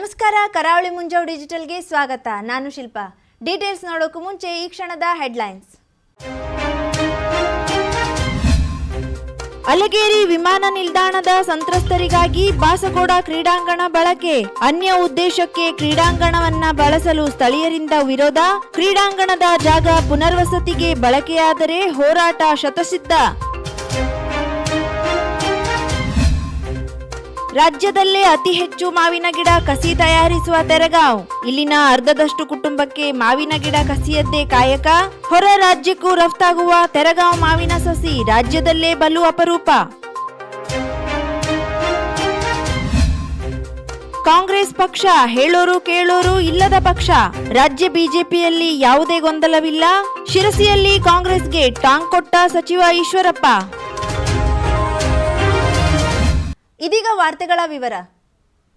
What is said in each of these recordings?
ನಮಸ್ಕಾರ, ಕರಾವಳಿ ಮುಂಜಾವ್ ಡಿಜಿಟಲ್ಗೆ ಸ್ವಾಗತ. ನಾನು ಶಿಲ್ಪಾ. ಡೀಟೇಲ್ಸ್ ನೋಡೋಕು ಮುಂಚೆ ಈ ಕ್ಷಣದ ಹೆಡ್ಲೈನ್ಸ್. ಅಲಗೇರಿ ವಿಮಾನ ನಿಲ್ದಾಣದ ಸಂತ್ರಸ್ತರಿಗಾಗಿ ಬಾಸಗೋಡ ಕ್ರೀಡಾಂಗಣ ಬಳಕೆ. ಅನ್ಯ ಉದ್ದೇಶಕ್ಕೆ ಕ್ರೀಡಾಂಗಣವನ್ನ ಬಳಸಲು ಸ್ಥಳೀಯರಿಂದ ವಿರೋಧ. ಕ್ರೀಡಾಂಗಣದ ಜಾಗ ಪುನರ್ವಸತಿಗೆ ಬಳಕೆಯಾದರೆ ಹೋರಾಟ ಶತಸಿದ್ಧ. ರಾಜ್ಯದಲ್ಲೇ ಅತಿ ಹೆಚ್ಚು ಮಾವಿನ ಗಿಡ ಕಸಿ ತಯಾರಿಸುವ ತೆರಗಾವ್. ಇಲ್ಲಿನ ಅರ್ಧದಷ್ಟು ಕುಟುಂಬಕ್ಕೆ ಮಾವಿನ ಗಿಡ ಕಸಿಯದ್ದೇ ಕಾಯಕ? ಹೊರ ರಾಜ್ಯಕ್ಕೂ ರಫ್ತಾಗುವ ತೆರಗಾಂವ್ ಮಾವಿನ ಸಸಿ ರಾಜ್ಯದಲ್ಲೇ ಬಲು ಅಪರೂಪ. ಕಾಂಗ್ರೆಸ್ ಪಕ್ಷ ಹೇಳೋರು ಕೇಳೋರು ಇಲ್ಲದ ಪಕ್ಷ. ರಾಜ್ಯ ಬಿಜೆಪಿಯಲ್ಲಿ ಯಾವುದೇ ಗೊಂದಲವಿಲ್ಲ. ಶಿರಸಿಯಲ್ಲಿ ಕಾಂಗ್ರೆಸ್ಗೆ ಟಾಂಗ್ ಕೊಟ್ಟ ಸಚಿವ ಈಶ್ವರಪ್ಪ. ಇದೀಗ ವಾರ್ತೆಗಳ ವಿವರ.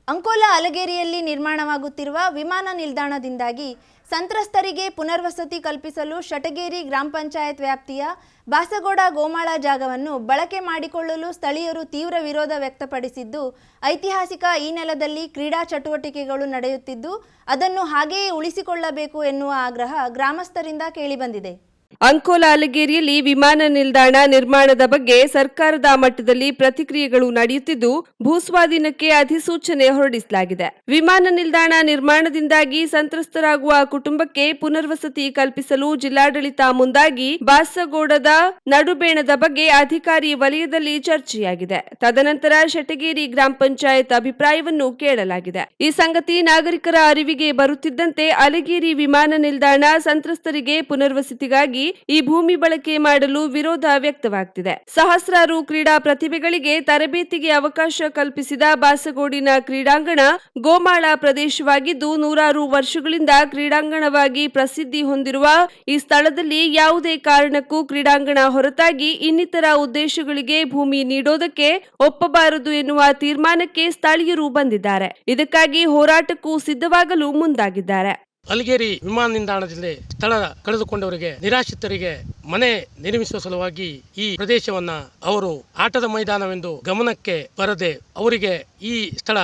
ಅಂಕೋಲಾ ಅಲಗೇರಿಯಲ್ಲಿ ನಿರ್ಮಾಣವಾಗುತ್ತಿರುವ ವಿಮಾನ ನಿಲ್ದಾಣದಿಂದಾಗಿ ಸಂತ್ರಸ್ತರಿಗೆ ಪುನರ್ವಸತಿ ಕಲ್ಪಿಸಲು ಶಟಗೇರಿ ಗ್ರಾಮ ಪಂಚಾಯತ್ ವ್ಯಾಪ್ತಿಯ ಬಾಸಗೋಡ ಗೋಮಾಳ ಜಾಗವನ್ನು ಬಳಕೆ ಮಾಡಿಕೊಳ್ಳಲು ಸ್ಥಳೀಯರು ತೀವ್ರ ವಿರೋಧ ವ್ಯಕ್ತಪಡಿಸಿದ್ದು, ಐತಿಹಾಸಿಕ ಈ ನೆಲದಲ್ಲಿ ಕ್ರೀಡಾ ಚಟುವಟಿಕೆಗಳು ನಡೆಯುತ್ತಿದ್ದು, ಅದನ್ನು ಹಾಗೆಯೇ ಉಳಿಸಿಕೊಳ್ಳಬೇಕು ಎನ್ನುವ ಆಗ್ರಹ ಗ್ರಾಮಸ್ಥರಿಂದ ಕೇಳಿಬಂದಿದೆ ಅಂಕೋಲಾ, ಅಲಗೇರಿಯಲ್ಲಿ ವಿಮಾನ ನಿಲ್ದಾಣ ನಿರ್ಮಾಣದ ಬಗ್ಗೆ ಸರ್ಕಾರದ ಮಟ್ಟದಲ್ಲಿ ಪ್ರತಿಕ್ರಿಯೆಗಳು ನಡೆಯುತ್ತಿದ್ದು, ಭೂಸ್ವಾಧೀನಕ್ಕೆ ಅಧಿಸೂಚನೆ ಹೊರಡಿಸಲಾಗಿದೆ. ವಿಮಾನ ನಿಲ್ದಾಣ ನಿರ್ಮಾಣದಿಂದಾಗಿ ಸಂತ್ರಸ್ತರಾಗುವ ಕುಟುಂಬಕ್ಕೆ ಪುನರ್ವಸತಿ ಕಲ್ಪಿಸಲು ಜಿಲ್ಲಾಡಳಿತ ಮುಂದಾಗಿ ಬಾಸಗೋಡದ ನಡುಬೇಣದ ಬಗ್ಗೆ ಅಧಿಕಾರಿ ವಲಯದಲ್ಲಿ ಚರ್ಚೆಯಾಗಿದೆ. ತದನಂತರ ಶೆಟಗೇರಿ ಗ್ರಾಮ ಪಂಚಾಯತ್ ಅಭಿಪ್ರಾಯವನ್ನು ಕೇಳಲಾಗಿದೆ. ಈ ಸಂಗತಿ ನಾಗರಿಕರ ಅರಿವಿಗೆ ಬರುತ್ತಿದ್ದಂತೆ ಅಲಗೇರಿ ವಿಮಾನ ನಿಲ್ದಾಣ ಸಂತ್ರಸ್ತರಿಗೆ ಪುನರ್ವಸತಿಗಾಗಿ ಈ ಭೂಮಿ ಬಳಕೆ ಮಾಡಲು ವಿರೋಧ ವ್ಯಕ್ತವಾಗ್ತಿದೆ. ಸಹಸ್ರಾರು ಕ್ರೀಡಾ ಪ್ರತಿಭೆಗಳಿಗೆ ತರಬೇತಿಗೆ ಅವಕಾಶ ಕಲ್ಪಿಸಿದ ಬಾಸಗೋಡಿನ ಕ್ರೀಡಾಂಗಣ ಗೋಮಾಳ ಪ್ರದೇಶವಾಗಿದ್ದು, ನೂರಾರು ವರ್ಷಗಳಿಂದ ಕ್ರೀಡಾಂಗಣವಾಗಿ ಪ್ರಸಿದ್ಧಿ ಹೊಂದಿರುವ ಈ ಸ್ಥಳದಲ್ಲಿ ಯಾವುದೇ ಕಾರಣಕ್ಕೂ ಕ್ರೀಡಾಂಗಣ ಹೊರತಾಗಿ ಇನ್ನಿತರ ಉದ್ದೇಶಗಳಿಗೆ ಭೂಮಿ ನೀಡೋದಕ್ಕೆ ಒಪ್ಪಬಾರದು ಎನ್ನುವ ತೀರ್ಮಾನಕ್ಕೆ ಸ್ಥಳೀಯರು ಬಂದಿದ್ದಾರೆ. ಇದಕ್ಕಾಗಿ ಹೋರಾಟಕ್ಕೂ ಸಿದ್ಧವಾಗಲು ಮುಂದಾಗಿದ್ದಾರೆ. ಅಲಗೇರಿ ವಿಮಾನ ನಿಲ್ದಾಣದಲ್ಲಿ ಸ್ಥಳ ಕಳೆದುಕೊಂಡವರಿಗೆ, ನಿರಾಶ್ರಿತರಿಗೆ ಮನೆ ನಿರ್ಮಿಸುವ ಸಲುವಾಗಿ ಈ ಪ್ರದೇಶವನ್ನ ಅವರು ಆಟದ ಮೈದಾನವೆಂದು ಗಮನಕ್ಕೆ ಬರದೆ ಅವರಿಗೆ ಈ ಸ್ಥಳ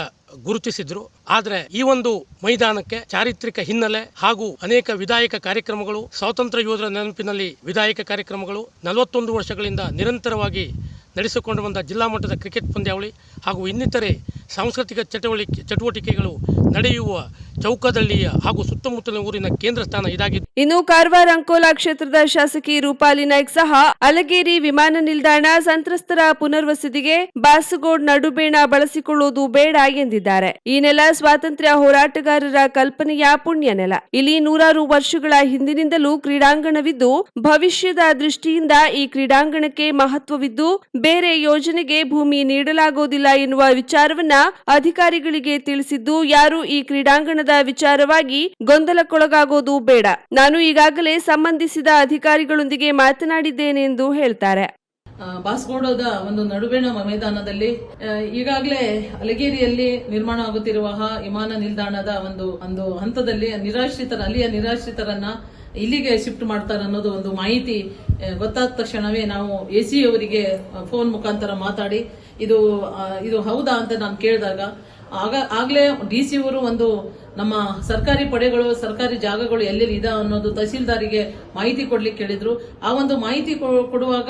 ಗುರುತಿಸಿದ್ರು. ಆದರೆ ಈ ಒಂದು ಮೈದಾನಕ್ಕೆ ಚಾರಿತ್ರಿಕ ಹಿನ್ನೆಲೆ ಹಾಗೂ ಅನೇಕ ವಿಧಾಯಕ ಕಾರ್ಯಕ್ರಮಗಳು, ಸ್ವಾತಂತ್ರ್ಯ ಯೋಧರ ನೆನಪಿನಲ್ಲಿ ವಿಧಾಯಕ ಕಾರ್ಯಕ್ರಮಗಳು ನಲವತ್ತೊಂದು ವರ್ಷಗಳಿಂದ ನಿರಂತರವಾಗಿ ನಡೆಸಿಕೊಂಡು ಬಂದ ಜಿಲ್ಲಾ ಮಟ್ಟದ ಕ್ರಿಕೆಟ್ ಪಂದ್ಯಾವಳಿ ಹಾಗೂ ಇನ್ನಿತರೆ ಸಾಂಸ್ಕೃತಿಕ ಚಟುವಟಿಕೆ ಚಟುವಟಿಕೆಗಳು ನಡೆಯುವ ಚೌಕದಳ್ಳಿಯ ಹಾಗೂ ಸುತ್ತಮುತ್ತಲಿನ ಊರಿನ ಕೇಂದ್ರ ಸ್ಥಾನ ಇದಾಗಿದೆ. ಇನ್ನು ಕಾರವಾರ ಅಂಕೋಲಾ ಕ್ಷೇತ್ರದ ಶಾಸಕಿ ರೂಪಾಲಿ ನಾಯ್ಕ್ ಸಹ ಅಲಗೇರಿ ವಿಮಾನ ನಿಲ್ದಾಣ ಸಂತ್ರಸ್ತರ ಪುನರ್ವಸತಿಗೆ ಬಾಸಗೋಡ್ ನಡುಬೇಣ ಬಳಸಿಕೊಳ್ಳುವುದು ಬೇಡ ಎಂದಿದ್ದಾರೆ. ಈ ನೆಲ ಸ್ವಾತಂತ್ರ್ಯ ಹೋರಾಟಗಾರರ ಕಲ್ಪನೆಯ ಪುಣ್ಯ ನೆಲ. ಇಲ್ಲಿ ನೂರಾರು ವರ್ಷಗಳ ಹಿಂದಿನಿಂದಲೂ ಕ್ರೀಡಾಂಗಣವಿದ್ದು, ಭವಿಷ್ಯದ ದೃಷ್ಟಿಯಿಂದ ಈ ಕ್ರೀಡಾಂಗಣಕ್ಕೆ ಮಹತ್ವವಿದ್ದು ಬೇರೆ ಯೋಜನೆಗೆ ಭೂಮಿ ನೀಡಲಾಗುವುದಿಲ್ಲ ಎನ್ನುವ ವಿಚಾರವನ್ನ ಅಧಿಕಾರಿಗಳಿಗೆ ತಿಳಿಸಿದ್ದು, ಯಾರು ಈ ಕ್ರೀಡಾಂಗಣದ ವಿಚಾರವಾಗಿ ಗೊಂದಲಕ್ಕೊಳಗಾಗೋದು ಬೇಡ. ನಾನು ಈಗಾಗಲೇ ಸಂಬಂಧಿಸಿದ ಅಧಿಕಾರಿಗಳೊಂದಿಗೆ ಮಾತನಾಡಿದ್ದೇನೆ ಎಂದು ಹೇಳ್ತಾರೆ. ಬಾಸ್ಗೋಡದ ಒಂದು ನಡುಬೇಣ ಮೈದಾನದಲ್ಲಿ ಈಗಾಗಲೇ ಅಲಗೇರಿಯಲ್ಲಿ ನಿರ್ಮಾಣ ಆಗುತ್ತಿರುವ ವಿಮಾನ ನಿಲ್ದಾಣದ ಒಂದು ಒಂದು ಹಂತದಲ್ಲಿ ನಿರಾಶ್ರಿತರ, ಅಲ್ಲಿಯ ನಿರಾಶ್ರಿತರನ್ನ ಇಲ್ಲಿಗೆ ಶಿಫ್ಟ್ ಮಾಡ್ತಾರೆ ಅನ್ನೋದು ಒಂದು ಮಾಹಿತಿ ಗೊತ್ತಾದ ತಕ್ಷಣವೇ ನಾವು ಎ ಸಿ ಅವರಿಗೆ ಫೋನ್ ಮುಖಾಂತರ ಮಾತಾಡಿ, ಇದು ಇದು ಹೌದಾ ಅಂತ ನಾನು ಕೇಳಿದಾಗ, ಆಗ, ಆಗ್ಲೇ ಡಿ ಸಿ ಅವರು ಒಂದು ನಮ್ಮ ಸರ್ಕಾರಿ ಪಡೆಗಳು, ಸರ್ಕಾರಿ ಜಾಗಗಳು ಎಲ್ಲೆಲ್ಲಿ ಇದೆ ಅನ್ನೋದು ತಹಸೀಲ್ದಾರಿಗೆ ಮಾಹಿತಿ ಕೊಡ್ಲಿಕ್ಕೆ ಕೇಳಿದ್ರು. ಆ ಒಂದು ಮಾಹಿತಿ ಕೊಡುವಾಗ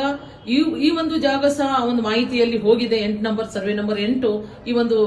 ಈ ಈ ಒಂದು ಜಾಗ ಸಹ ಆ ಒಂದು ಮಾಹಿತಿಯಲ್ಲಿ ಹೋಗಿದೆ. ಎಂಟು ನಂಬರ್, ಸರ್ವೆ ನಂಬರ್ ಎಂಟು ಈ ಒಂದು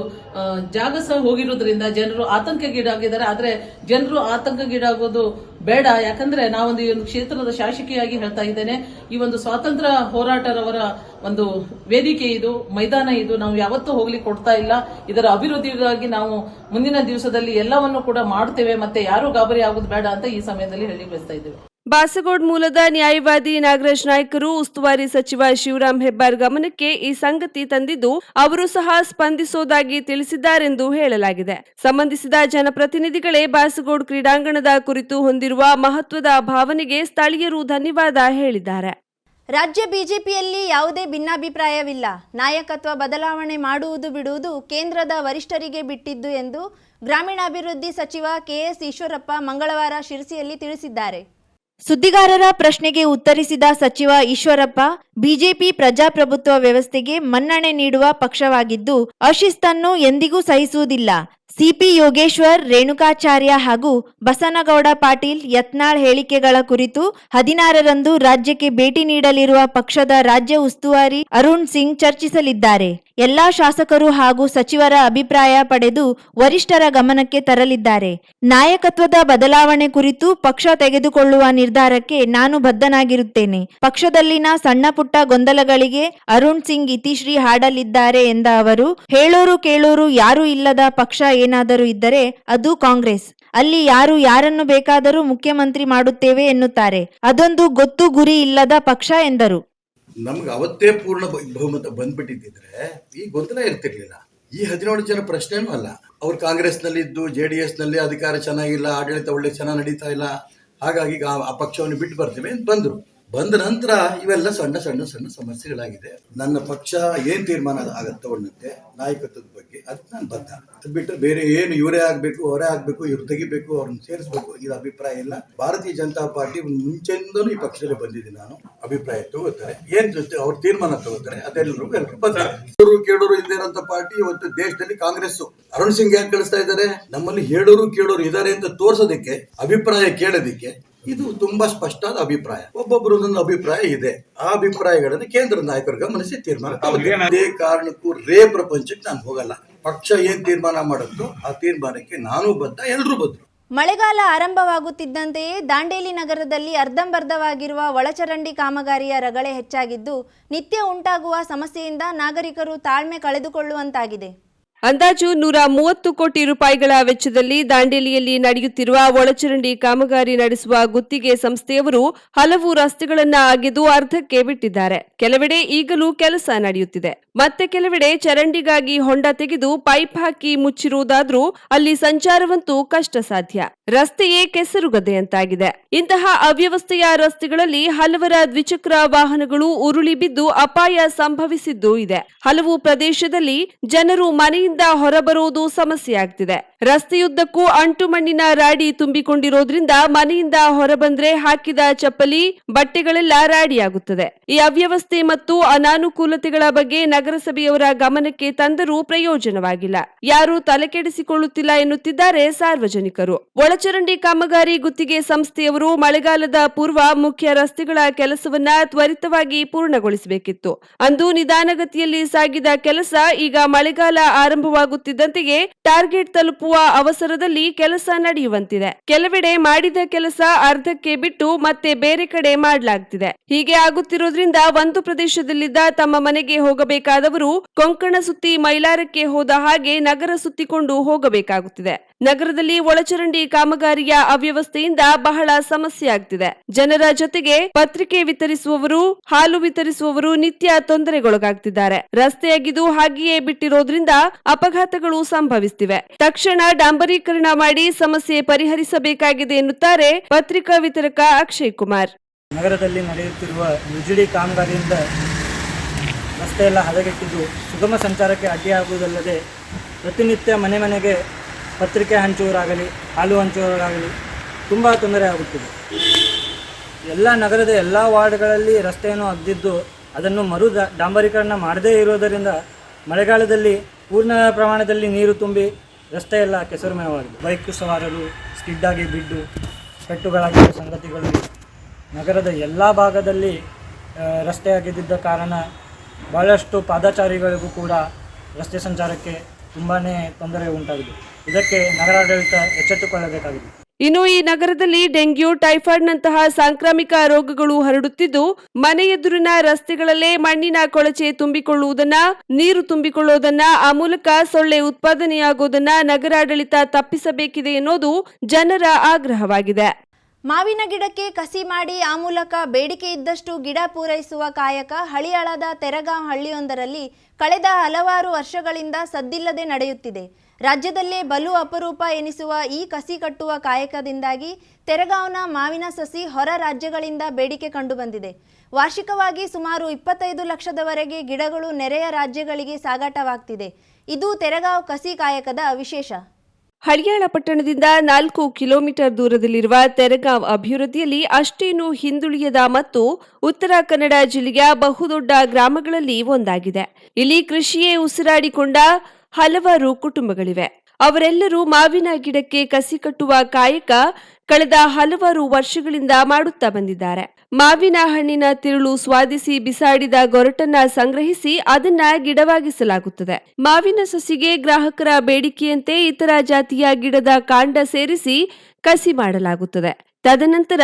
ಜಾಗ ಸಹ ಹೋಗಿರೋದ್ರಿಂದ ಜನರು ಆತಂಕಗೀಡಾಗಿದ್ದಾರೆ ಆದ್ರೆ ಜನರು ಆತಂಕಗೀಡಾಗೋದು ಬೇಡ. ಯಾಕಂದ್ರೆ ನಾವೊಂದು ಈ ಒಂದು ಕ್ಷೇತ್ರದ ಶಾಸಕಿಯಾಗಿ ಹೇಳ್ತಾ ಇದ್ದೇನೆ. ಈ ಒಂದು ಸ್ವಾತಂತ್ರ್ಯ ಹೋರಾಟರವರ ಒಂದು ವೇದಿಕೆ ಇದು, ಮೈದಾನ ಇದು. ನಾವು ಯಾವತ್ತೂ ಹೋಗ್ಲಿಕ್ಕೆ ಕೊಡ್ತಾ ಇಲ್ಲ. ಇದರ ಅಭಿವೃದ್ಧಿಗಾಗಿ ನಾವು ಮುಂದಿನ ದಿವಸದಲ್ಲಿ ಎಲ್ಲವನ್ನು ಕೂಡ ಮಾಡ್ತೇವೆ ಮತ್ತೆ ಯಾರು ಗಾಬರಿ ಆಗೋದು ಬೇಡ ಅಂತ ಈ ಸಮಯದಲ್ಲಿ ಹೇಳಿ ಬಯಸ್ತಾ ಇದ್ದೇವೆ. ಬಾಸಗೋಡ್ ಮೂಲದ ನ್ಯಾಯವಾದಿ ನಾಗರಾಜ್ ನಾಯ್ಕರು ಉಸ್ತುವಾರಿ ಸಚಿವ ಶಿವರಾಮ್ ಹೆಬ್ಬಾರ್ ಗಮನಕ್ಕೆ ಈ ಸಂಗತಿ ತಂದಿದ್ದು ಅವರು ಸಹ ಸ್ಪಂದಿಸೋದಾಗಿ ತಿಳಿಸಿದ್ದಾರೆಂದು ಹೇಳಲಾಗಿದೆ. ಸಂಬಂಧಿಸಿದ ಜನಪ್ರತಿನಿಧಿಗಳೇ ಬಾಸಗೋಡ್ ಕ್ರೀಡಾಂಗಣದ ಕುರಿತು ಹೊಂದಿರುವ ಮಹತ್ವದ ಭಾವನೆಗೆ ಸ್ಥಳೀಯರು ಧನ್ಯವಾದ ಹೇಳಿದ್ದಾರೆ. ರಾಜ್ಯ ಬಿಜೆಪಿಯಲ್ಲಿ ಯಾವುದೇ ಭಿನ್ನಾಭಿಪ್ರಾಯವಿಲ್ಲ. ನಾಯಕತ್ವ ಬದಲಾವಣೆ ಮಾಡುವುದು ಬಿಡುವುದು ಕೇಂದ್ರದ ವರಿಷ್ಠರಿಗೆ ಬಿಟ್ಟಿದ್ದು ಎಂದು ಗ್ರಾಮೀಣಾಭಿವೃದ್ಧಿ ಸಚಿವ ಕೆಎಸ್ ಈಶ್ವರಪ್ಪ ಮಂಗಳವಾರ ಶಿರಸಿಯಲ್ಲಿ ತಿಳಿಸಿದ್ದಾರೆ. ಸುದ್ದಿಗಾರರ ಪ್ರಶ್ನೆಗೆ ಉತ್ತರಿಸಿದ ಸಚಿವ ಈಶ್ವರಪ್ಪ, ಬಿಜೆಪಿ ಪ್ರಜಾಪ್ರಭುತ್ವ ವ್ಯವಸ್ಥೆಗೆ ಮನ್ನಣೆ ನೀಡುವ ಪಕ್ಷವಾಗಿದ್ದು, ಅಶಿಸ್ತನ್ನು ಎಂದಿಗೂ ಸಹಿಸುವುದಿಲ್ಲ. ಸಿಪಿ ಯೋಗೇಶ್ವರ್, ರೇಣುಕಾಚಾರ್ಯ ಹಾಗೂ ಬಸನಗೌಡ ಪಾಟೀಲ್ ಯತ್ನಾಳ್ ಹೇಳಿಕೆಗಳ ಕುರಿತು ಹದಿನಾರರಂದು ರಾಜ್ಯಕ್ಕೆ ಭೇಟಿ ನೀಡಲಿರುವ ಪಕ್ಷದ ರಾಜ್ಯ ಉಸ್ತುವಾರಿ ಅರುಣ್ ಸಿಂಗ್ ಚರ್ಚಿಸಲಿದ್ದಾರೆ. ಎಲ್ಲಾ ಶಾಸಕರು ಹಾಗೂ ಸಚಿವರ ಅಭಿಪ್ರಾಯ ಪಡೆದು ವರಿಷ್ಠರ ಗಮನಕ್ಕೆ ತರಲಿದ್ದಾರೆ. ನಾಯಕತ್ವದ ಬದಲಾವಣೆ ಕುರಿತು ಪಕ್ಷ ತೆಗೆದುಕೊಳ್ಳುವ ನಿರ್ಧಾರಕ್ಕೆ ನಾನು ಬದ್ಧನಾಗಿರುತ್ತೇನೆ. ಪಕ್ಷದಲ್ಲಿನ ಸಣ್ಣ ಪುಟ್ಟ ಗೊಂದಲಗಳಿಗೆ ಅರುಣ್ ಸಿಂಗ್ ಇತಿಶ್ರೀ ಹಾಡಲಿದ್ದಾರೆ ಎಂದ ಅವರು, ಹೇಳೋರು ಕೇಳೋರು ಯಾರೂ ಇಲ್ಲದ ಪಕ್ಷ ಏನಾದರೂ ಇದ್ದರೆ ಅದು ಕಾಂಗ್ರೆಸ್. ಅಲ್ಲಿ ಯಾರು ಯಾರನ್ನು ಬೇಕಾದರೂ ಮುಖ್ಯಮಂತ್ರಿ ಮಾಡುತ್ತೇವೆ ಎನ್ನುತ್ತಾರೆ. ಅದೊಂದು ಗೊತ್ತು ಗುರಿ ಇಲ್ಲದ ಪಕ್ಷ ಎಂದರು. ನಮ್ಗೆ ಅವತ್ತೇ ಪೂರ್ಣ ಬಹುಮತ ಬಂದ್ಬಿಟ್ಟಿದ್ರೆ ಈ ಗೊಂದಲ ಇರ್ತಿರ್ಲಿಲ್ಲ. ಈ ಹದಿನೇಳು ಜನ ಪ್ರಶ್ನೆನೂ ಅಲ್ಲ. ಅವ್ರು ಕಾಂಗ್ರೆಸ್ನಲ್ಲಿ ಇದ್ದು ಜೆ ಡಿ ಎಸ್ನಲ್ಲಿ ಅಧಿಕಾರ ಚೆನ್ನಾಗಿಲ್ಲ, ಆಡಳಿತ ಒಳ್ಳೆ ಚೆನ್ನಾಗಿ ನಡೀತಾ ಇಲ್ಲ. ಹಾಗಾಗಿ ಆ- ಪಕ್ಷವನ್ನು ಬಿಟ್ಟು ಬರ್ತೇವೆ ಅಂತ ಬಂದರು. ಬಂದ ನಂತರ ಇವೆಲ್ಲ ಸಣ್ಣ ಸಣ್ಣ ಸಣ್ಣ ಸಮಸ್ಯೆಗಳಾಗಿದೆ. ನನ್ನ ಪಕ್ಷ ಏನ್ ತೀರ್ಮಾನ ಆಗತ್ತೆ ತಗೊಂಡಂತೆ ನಾಯಕತ್ವದ ಬಗ್ಗೆ ಅದಕ್ಕೆ ನಾನು ಬದ್ಧ. ಅದು ಬಿಟ್ಟರೆ ಬೇರೆ ಏನು ಇವರೇ ಆಗಬೇಕು, ಅವರೇ ಆಗಬೇಕು, ಇವ್ರು ತೆಗಿಬೇಕು ಅವ್ರನ್ನ ಸೇರಿಸ್ಬೇಕು ಇದು ಅಭಿಪ್ರಾಯ ಇಲ್ಲ. ಭಾರತೀಯ ಜನತಾ ಪಾರ್ಟಿ ಮುಂಚೆಯಿಂದಲೂ ಈ ಪಕ್ಷದಲ್ಲಿ ಬಂದಿದ್ದೀನಿ ನಾನು. ಅಭಿಪ್ರಾಯ ತಗೋತಾರೆ. ಏನ್ ಜೊತೆ ಅವ್ರ ತೀರ್ಮಾನ ತಗೋತಾರೆ ಅದೆಲ್ಲರೂ ಎಲ್ಲರೂ ಹೇಳೋರು ಕೇಳೋರು ಇಲ್ಲದೆ ಇರೋಂಥ ಪಾರ್ಟಿ ಇವತ್ತು ದೇಶದಲ್ಲಿ ಕಾಂಗ್ರೆಸ್ ಅರುಣ್ ಸಿಂಗ್ ಯಾಕೆ ಕಳಿಸ್ತಾ ಇದ್ದಾರೆ? ನಮ್ಮಲ್ಲಿ ಹೇಳೋರು ಕೇಳೋರು ಇದ್ದಾರೆ ಅಂತ ತೋರ್ಸೋದಕ್ಕೆ, ಅಭಿಪ್ರಾಯ ಕೇಳೋದಕ್ಕೆ ಇದು ತುಂಬಾ ಸ್ಪಷ್ಟವಾದ ಅಭಿಪ್ರಾಯ. ಒಬ್ಬೊಬ್ಬರು ಒಂದೊಂದು ಅಭಿಪ್ರಾಯ ಇದೆ. ಆ ಅಭಿಪ್ರಾಯಗಳನ್ನು ಕೇಂದ್ರ ನಾಯಕರು ಗಮನಿಸಿ ತೀರ್ಮಾನ. ಅದೇ ಕಾರಣಕ್ಕೂ ರೇ ಪ್ರಪಂಚಕ್ಕೆ ನಾನು ಹೋಗಲ್ಲ. ಪಕ್ಷ ಏನ್ ತೀರ್ಮಾನ ಮಾಡುತ್ತೋ ಆ ತೀರ್ಮಾನಕ್ಕೆ ನಾನು ಬದ್ಧ ಎಲ್ಲರೂ ಬದ್ಧರು. ಮಳೆಗಾಲ ಆರಂಭವಾಗುತ್ತಿದ್ದಂತೆಯೇ ದಾಂಡೇಲಿ ನಗರದಲ್ಲಿ ಅರ್ಧಂಬರ್ಧವಾಗಿರುವ ಒಳಚರಂಡಿ ಕಾಮಗಾರಿಯ ರಗಳೆ ಹೆಚ್ಚಾಗಿದ್ದು ನಿತ್ಯ ಉಂಟಾಗುವ ಸಮಸ್ಯೆಯಿಂದ ನಾಗರಿಕರು ತಾಳ್ಮೆ ಕಳೆದುಕೊಳ್ಳುವಂತಾಗಿದೆ. ಅಂದಾಜು ನೂರ ಮೂವತ್ತು ಕೋಟಿ ರೂಪಾಯಿಗಳ ವೆಚ್ಚದಲ್ಲಿ ದಾಂಡೇಲಿಯಲ್ಲಿ ನಡೆಯುತ್ತಿರುವ ಒಳಚರಂಡಿ ಕಾಮಗಾರಿ ನಡೆಸುವ ಗುತ್ತಿಗೆ ಸಂಸ್ಥೆಯವರು ಹಲವು ರಸ್ತೆಗಳನ್ನು ಅಗೆದು ಅರ್ಧಕ್ಕೆ ಬಿಟ್ಟಿದ್ದಾರೆ. ಕೆಲವೆಡೆ ಈಗಲೂ ಕೆಲಸ ನಡೆಯುತ್ತಿದೆ. ಮತ್ತೆ ಕೆಲವೆಡೆ ಚರಂಡಿಗಾಗಿ ಹೊಂಡ ತೆಗೆದು ಪೈಪ್ ಹಾಕಿ ಮುಚ್ಚಿರುವುದಾದ್ರೂ ಅಲ್ಲಿ ಸಂಚಾರವಂತೂ ಕಷ್ಟ ಸಾಧ್ಯ ರಸ್ತೆಯೇ ಕೆಸರುಗದ್ದೆಯಂತಾಗಿದೆ ಇಂತಹ ಅವ್ಯವಸ್ಥೆಯ ರಸ್ತೆಗಳಲ್ಲಿ ಹಲವರ ದ್ವಿಚಕ್ರ ವಾಹನಗಳು ಉರುಳಿ ಬಿದ್ದು ಅಪಾಯ ಸಂಭವಿಸಿದ್ದು ಇದೆ. ಹಲವು ಪ್ರದೇಶದಲ್ಲಿ ಜನರು ಮನೆಯಿಂದ ಹೊರಬರುವುದು ಸಮಸ್ಯೆಯಾಗ್ತಿದೆ. ರಸ್ತೆಯುದ್ದಕ್ಕೂ ಅಂಟು ಮಣ್ಣಿನ ರಾಡಿ ತುಂಬಿಕೊಂಡಿರೋದ್ರಿಂದ ಮನೆಯಿಂದ ಹೊರಬಂದ್ರೆ ಹಾಕಿದ ಚಪ್ಪಲಿ, ಬಟ್ಟೆಗಳೆಲ್ಲ ರಾಡಿಯಾಗುತ್ತದೆ. ಈ ಅವ್ಯವಸ್ಥೆ ಮತ್ತು ಅನಾನುಕೂಲತೆಗಳ ಬಗ್ಗೆ ನಗರಸಭೆಯವರ ಗಮನಕ್ಕೆ ತಂದರೂ ಪ್ರಯೋಜನವಾಗಿಲ್ಲ. ಯಾರು ತಲೆಕೆಡಿಸಿಕೊಳ್ಳುತ್ತಿಲ್ಲ ಎನ್ನುತ್ತಿದ್ದಾರೆ ಸಾರ್ವಜನಿಕರು. ಒಳಚರಂಡಿ ಕಾಮಗಾರಿ ಗುತ್ತಿಗೆ ಸಂಸ್ಥೆಯವರು ಮಳೆಗಾಲದ ಪೂರ್ವ ಮುಖ್ಯ ರಸ್ತೆಗಳ ಕೆಲಸವನ್ನ ತ್ವರಿತವಾಗಿ ಪೂರ್ಣಗೊಳಿಸಬೇಕಿತ್ತು. ಅಂದು ನಿಧಾನಗತಿಯಲ್ಲಿ ಸಾಗಿದ ಕೆಲಸ ಈಗ ಮಳೆಗಾಲ ಆರಂಭವಾಗುತ್ತಿದ್ದಂತೆಯೇ ಟಾರ್ಗೆಟ್ ತಲುಪುವ ಅವಸರದಲ್ಲಿ ಕೆಲಸ ನಡೆಯುವಂತಿದೆ. ಕೆಲವೆಡೆ ಮಾಡಿದ ಕೆಲಸ ಅರ್ಧಕ್ಕೆ ಬಿಟ್ಟು ಮತ್ತೆ ಬೇರೆ ಕಡೆ ಮಾಡಲಾಗ್ತಿದೆ. ಹೀಗೆ ಆಗುತ್ತಿರುವುದರಿಂದ ಒಂದು ಪ್ರದೇಶದಲ್ಲಿದ್ದ ತಮ್ಮ ಮನೆಗೆ ಹೋಗಬೇಕಾದವರು ಕೊಂಕಣ ಸುತ್ತಿ ಮೈಲಾರಕ್ಕೆ ಹೋದ ಹಾಗೆ ನಗರ ಸುತ್ತಿಕೊಂಡು ಹೋಗಬೇಕಾಗುತ್ತಿದೆ. ನಗರದಲ್ಲಿ ಒಳಚರಂಡಿ ಕಾಮಗಾರಿಯ ಅವ್ಯವಸ್ಥೆಯಿಂದ ಬಹಳ ಸಮಸ್ಯೆ ಆಗ್ತಿದೆ. ಜನರ ಜೊತೆಗೆ ಪತ್ರಿಕೆ ವಿತರಿಸುವವರು, ಹಾಲು ವಿತರಿಸುವವರು ನಿತ್ಯ ತೊಂದರೆಗೊಳಗಾಗ್ತಿದ್ದಾರೆ. ರಸ್ತೆಯಾಗಿದ್ದು ಹಾಗೆಯೇ ಬಿಟ್ಟಿರೋದ್ರಿಂದ ಅಪಘಾತಗಳು ಸಂಭವಿಸುತ್ತಿವೆ ತಕ್ಷಣ ಡಾಂಬರೀಕರಣ ಮಾಡಿ ಸಮಸ್ಯೆ ಪರಿಹರಿಸಬೇಕಾಗಿದೆ ಎನ್ನುತ್ತಾರೆ ಪತ್ರಿಕಾ ವಿತರಕ ಅಕ್ಷಯ್ ಕುಮಾರ್. ನಗರದಲ್ಲಿ ನಡೆಯುತ್ತಿರುವ ಯುಜಿಡಿ ಕಾಮಗಾರಿಯಿಂದ ರಸ್ತೆ ಎಲ್ಲ ಹದಗೆಟ್ಟಿದ್ದು ಸುಗಮ ಸಂಚಾರಕ್ಕೆ ಅಡ್ಡಿಯಾಗುವುದಲ್ಲದೆ ಪ್ರತಿನಿತ್ಯ ಮನೆ ಮನೆಗೆ ಪತ್ರಿಕೆ ಹಂಚುವರಾಗಲಿ ಹಾಲು ಹಂಚುವರಾಗಲಿ ತುಂಬ ತೊಂದರೆ ಆಗುತ್ತಿದೆ. ಎಲ್ಲ ನಗರದ ಎಲ್ಲ ವಾರ್ಡ್ಗಳಲ್ಲಿ ರಸ್ತೆಯನ್ನು ಅಗ್ದಿದ್ದು ಅದನ್ನು ಮರು ಡಾಂಬರೀಕರಣ ಮಾಡದೇ ಇರೋದರಿಂದ ಮಳೆಗಾಲದಲ್ಲಿ ಪೂರ್ಣ ಪ್ರಮಾಣದಲ್ಲಿ ನೀರು ತುಂಬಿ ರಸ್ತೆಯೆಲ್ಲ ಕೆಸರುಮಯವಾಗಿದೆ. ಬೈಕ್ ಸವಾರರು ಸ್ಕಿಡ್ಡಾಗಿ ಬಿದ್ದು ಪೆಟ್ಟುಗಳಾಗಿರುವ ಸಂಗತಿಗಳು ನಗರದ ಎಲ್ಲ ಭಾಗದಲ್ಲಿ ರಸ್ತೆ ಅಗೆದಿದ್ದ ಕಾರಣ ಭಾಳಷ್ಟು ಪಾದಚಾರಿಗಳಿಗೂ ಕೂಡ ರಸ್ತೆ ಸಂಚಾರಕ್ಕೆ ತುಂಬಾ ತೊಂದರೆ ಉಂಟಾಗಿದೆ. ಇದಕ್ಕೆ ನಗರಾಡಳಿತ ಎಚ್ಚೆತ್ತುಕೊಳ್ಳಬೇಕಾಗಿದೆ. ಇನ್ನು ಈ ನಗರದಲ್ಲಿ ಡೆಂಗ್ಯೂ ಟೈಫಾಯ್ಡ್ ನಂತಹ ಸಾಂಕ್ರಾಮಿಕ ರೋಗಗಳು ಹರಡುತ್ತಿದ್ದು ಮನೆ ಎದುರಿನ ರಸ್ತೆಗಳಲ್ಲೇ ಮಣ್ಣಿನ ಕೊಳಚೆ ತುಂಬಿಕೊಳ್ಳುವುದನ್ನ ನೀರು ತುಂಬಿಕೊಳ್ಳುವುದನ್ನ ಆ ಮೂಲಕ ಸೊಳ್ಳೆ ಉತ್ಪಾದನೆಯಾಗುವುದನ್ನ ನಗರಾಡಳಿತ ತಪ್ಪಿಸಬೇಕಿದೆ ಎನ್ನುವುದು ಜನರ ಆಗ್ರಹವಾಗಿದೆ. ಮಾವಿನ ಗಿಡಕ್ಕೆ ಕಸಿ ಮಾಡಿ ಆ ಮೂಲಕ ಬೇಡಿಕೆ ಇದ್ದಷ್ಟು ಗಿಡ ಪೂರೈಸುವ ಕಾಯಕ ಹಳಿಯಾಳದ ತೆರಗಾಂ ಹಳ್ಳಿಯೊಂದರಲ್ಲಿ ಕಳೆದ ಹಲವಾರು ವರ್ಷಗಳಿಂದ ಸದ್ದಿಲ್ಲದೆ ನಡೆಯುತ್ತಿದೆ. ರಾಜ್ಯದಲ್ಲೇ ಬಲು ಅಪರೂಪ ಎನಿಸುವ ಈ ಕಸಿ ಕಟ್ಟುವ ಕಾಯಕದಿಂದಾಗಿ ತೆರಗಾವ್ನ ಮಾವಿನ ಸಸಿ ಹೊರ ರಾಜ್ಯಗಳಿಂದ ಬೇಡಿಕೆ ಕಂಡುಬಂದಿದೆ. ವಾರ್ಷಿಕವಾಗಿ ಸುಮಾರು ಇಪ್ಪತ್ತೈದು ಲಕ್ಷದವರೆಗೆ ಗಿಡಗಳು ನೆರೆಯ ರಾಜ್ಯಗಳಿಗೆ ಸಾಗಾಟವಾಗ್ತಿದೆ. ಇದು ತೆರಗಾವ್ ಕಸಿ ಕಾಯಕದ ವಿಶೇಷ. ಹಳಿಯಾಳ ಪಟ್ಟಣದಿಂದ ನಾಲ್ಕು ಕಿಲೋಮೀಟರ್ ದೂರದಲ್ಲಿರುವ ತೆರಗಾಂವ್ ಅಭಿವೃದ್ಧಿಯಲ್ಲಿ ಅಷ್ಟೇನು ಹಿಂದುಳಿಯದ ಮತ್ತು ಉತ್ತರ ಕನ್ನಡ ಜಿಲ್ಲೆಯ ಬಹುದೊಡ್ಡ ಗ್ರಾಮಗಳಲ್ಲಿ ಒಂದಾಗಿದೆ. ಇಲ್ಲಿ ಕೃಷಿಯೇ ಉಸಿರಾಡಿಕೊಂಡ ಹಲವಾರು ಕುಟುಂಬಗಳಿವೆ. ಅವರೆಲ್ಲರೂ ಮಾವಿನ ಗಿಡಕ್ಕೆ ಕಸಿ ಕಟ್ಟುವ ಕಾಯಕ ಕಳೆದ ಹಲವಾರು ವರ್ಷಗಳಿಂದ ಮಾಡುತ್ತಾ ಬಂದಿದ್ದಾರೆ. ಮಾವಿನ ಹಣ್ಣಿನ ತಿರುಳು ಸ್ವಾದಿಸಿ ಬಿಸಾಡಿದ ಗೊರಟನ್ನ ಸಂಗ್ರಹಿಸಿ ಅದನ್ನ ಗಿಡವಾಗಿಸಲಾಗುತ್ತದೆ. ಮಾವಿನ ಸಸಿಗೆ ಗ್ರಾಹಕರ ಬೇಡಿಕೆಯಂತೆ ಇತರ ಜಾತಿಯ ಗಿಡದ ಕಾಂಡ ಸೇರಿಸಿ ಕಸಿ ಮಾಡಲಾಗುತ್ತದೆ. ತದನಂತರ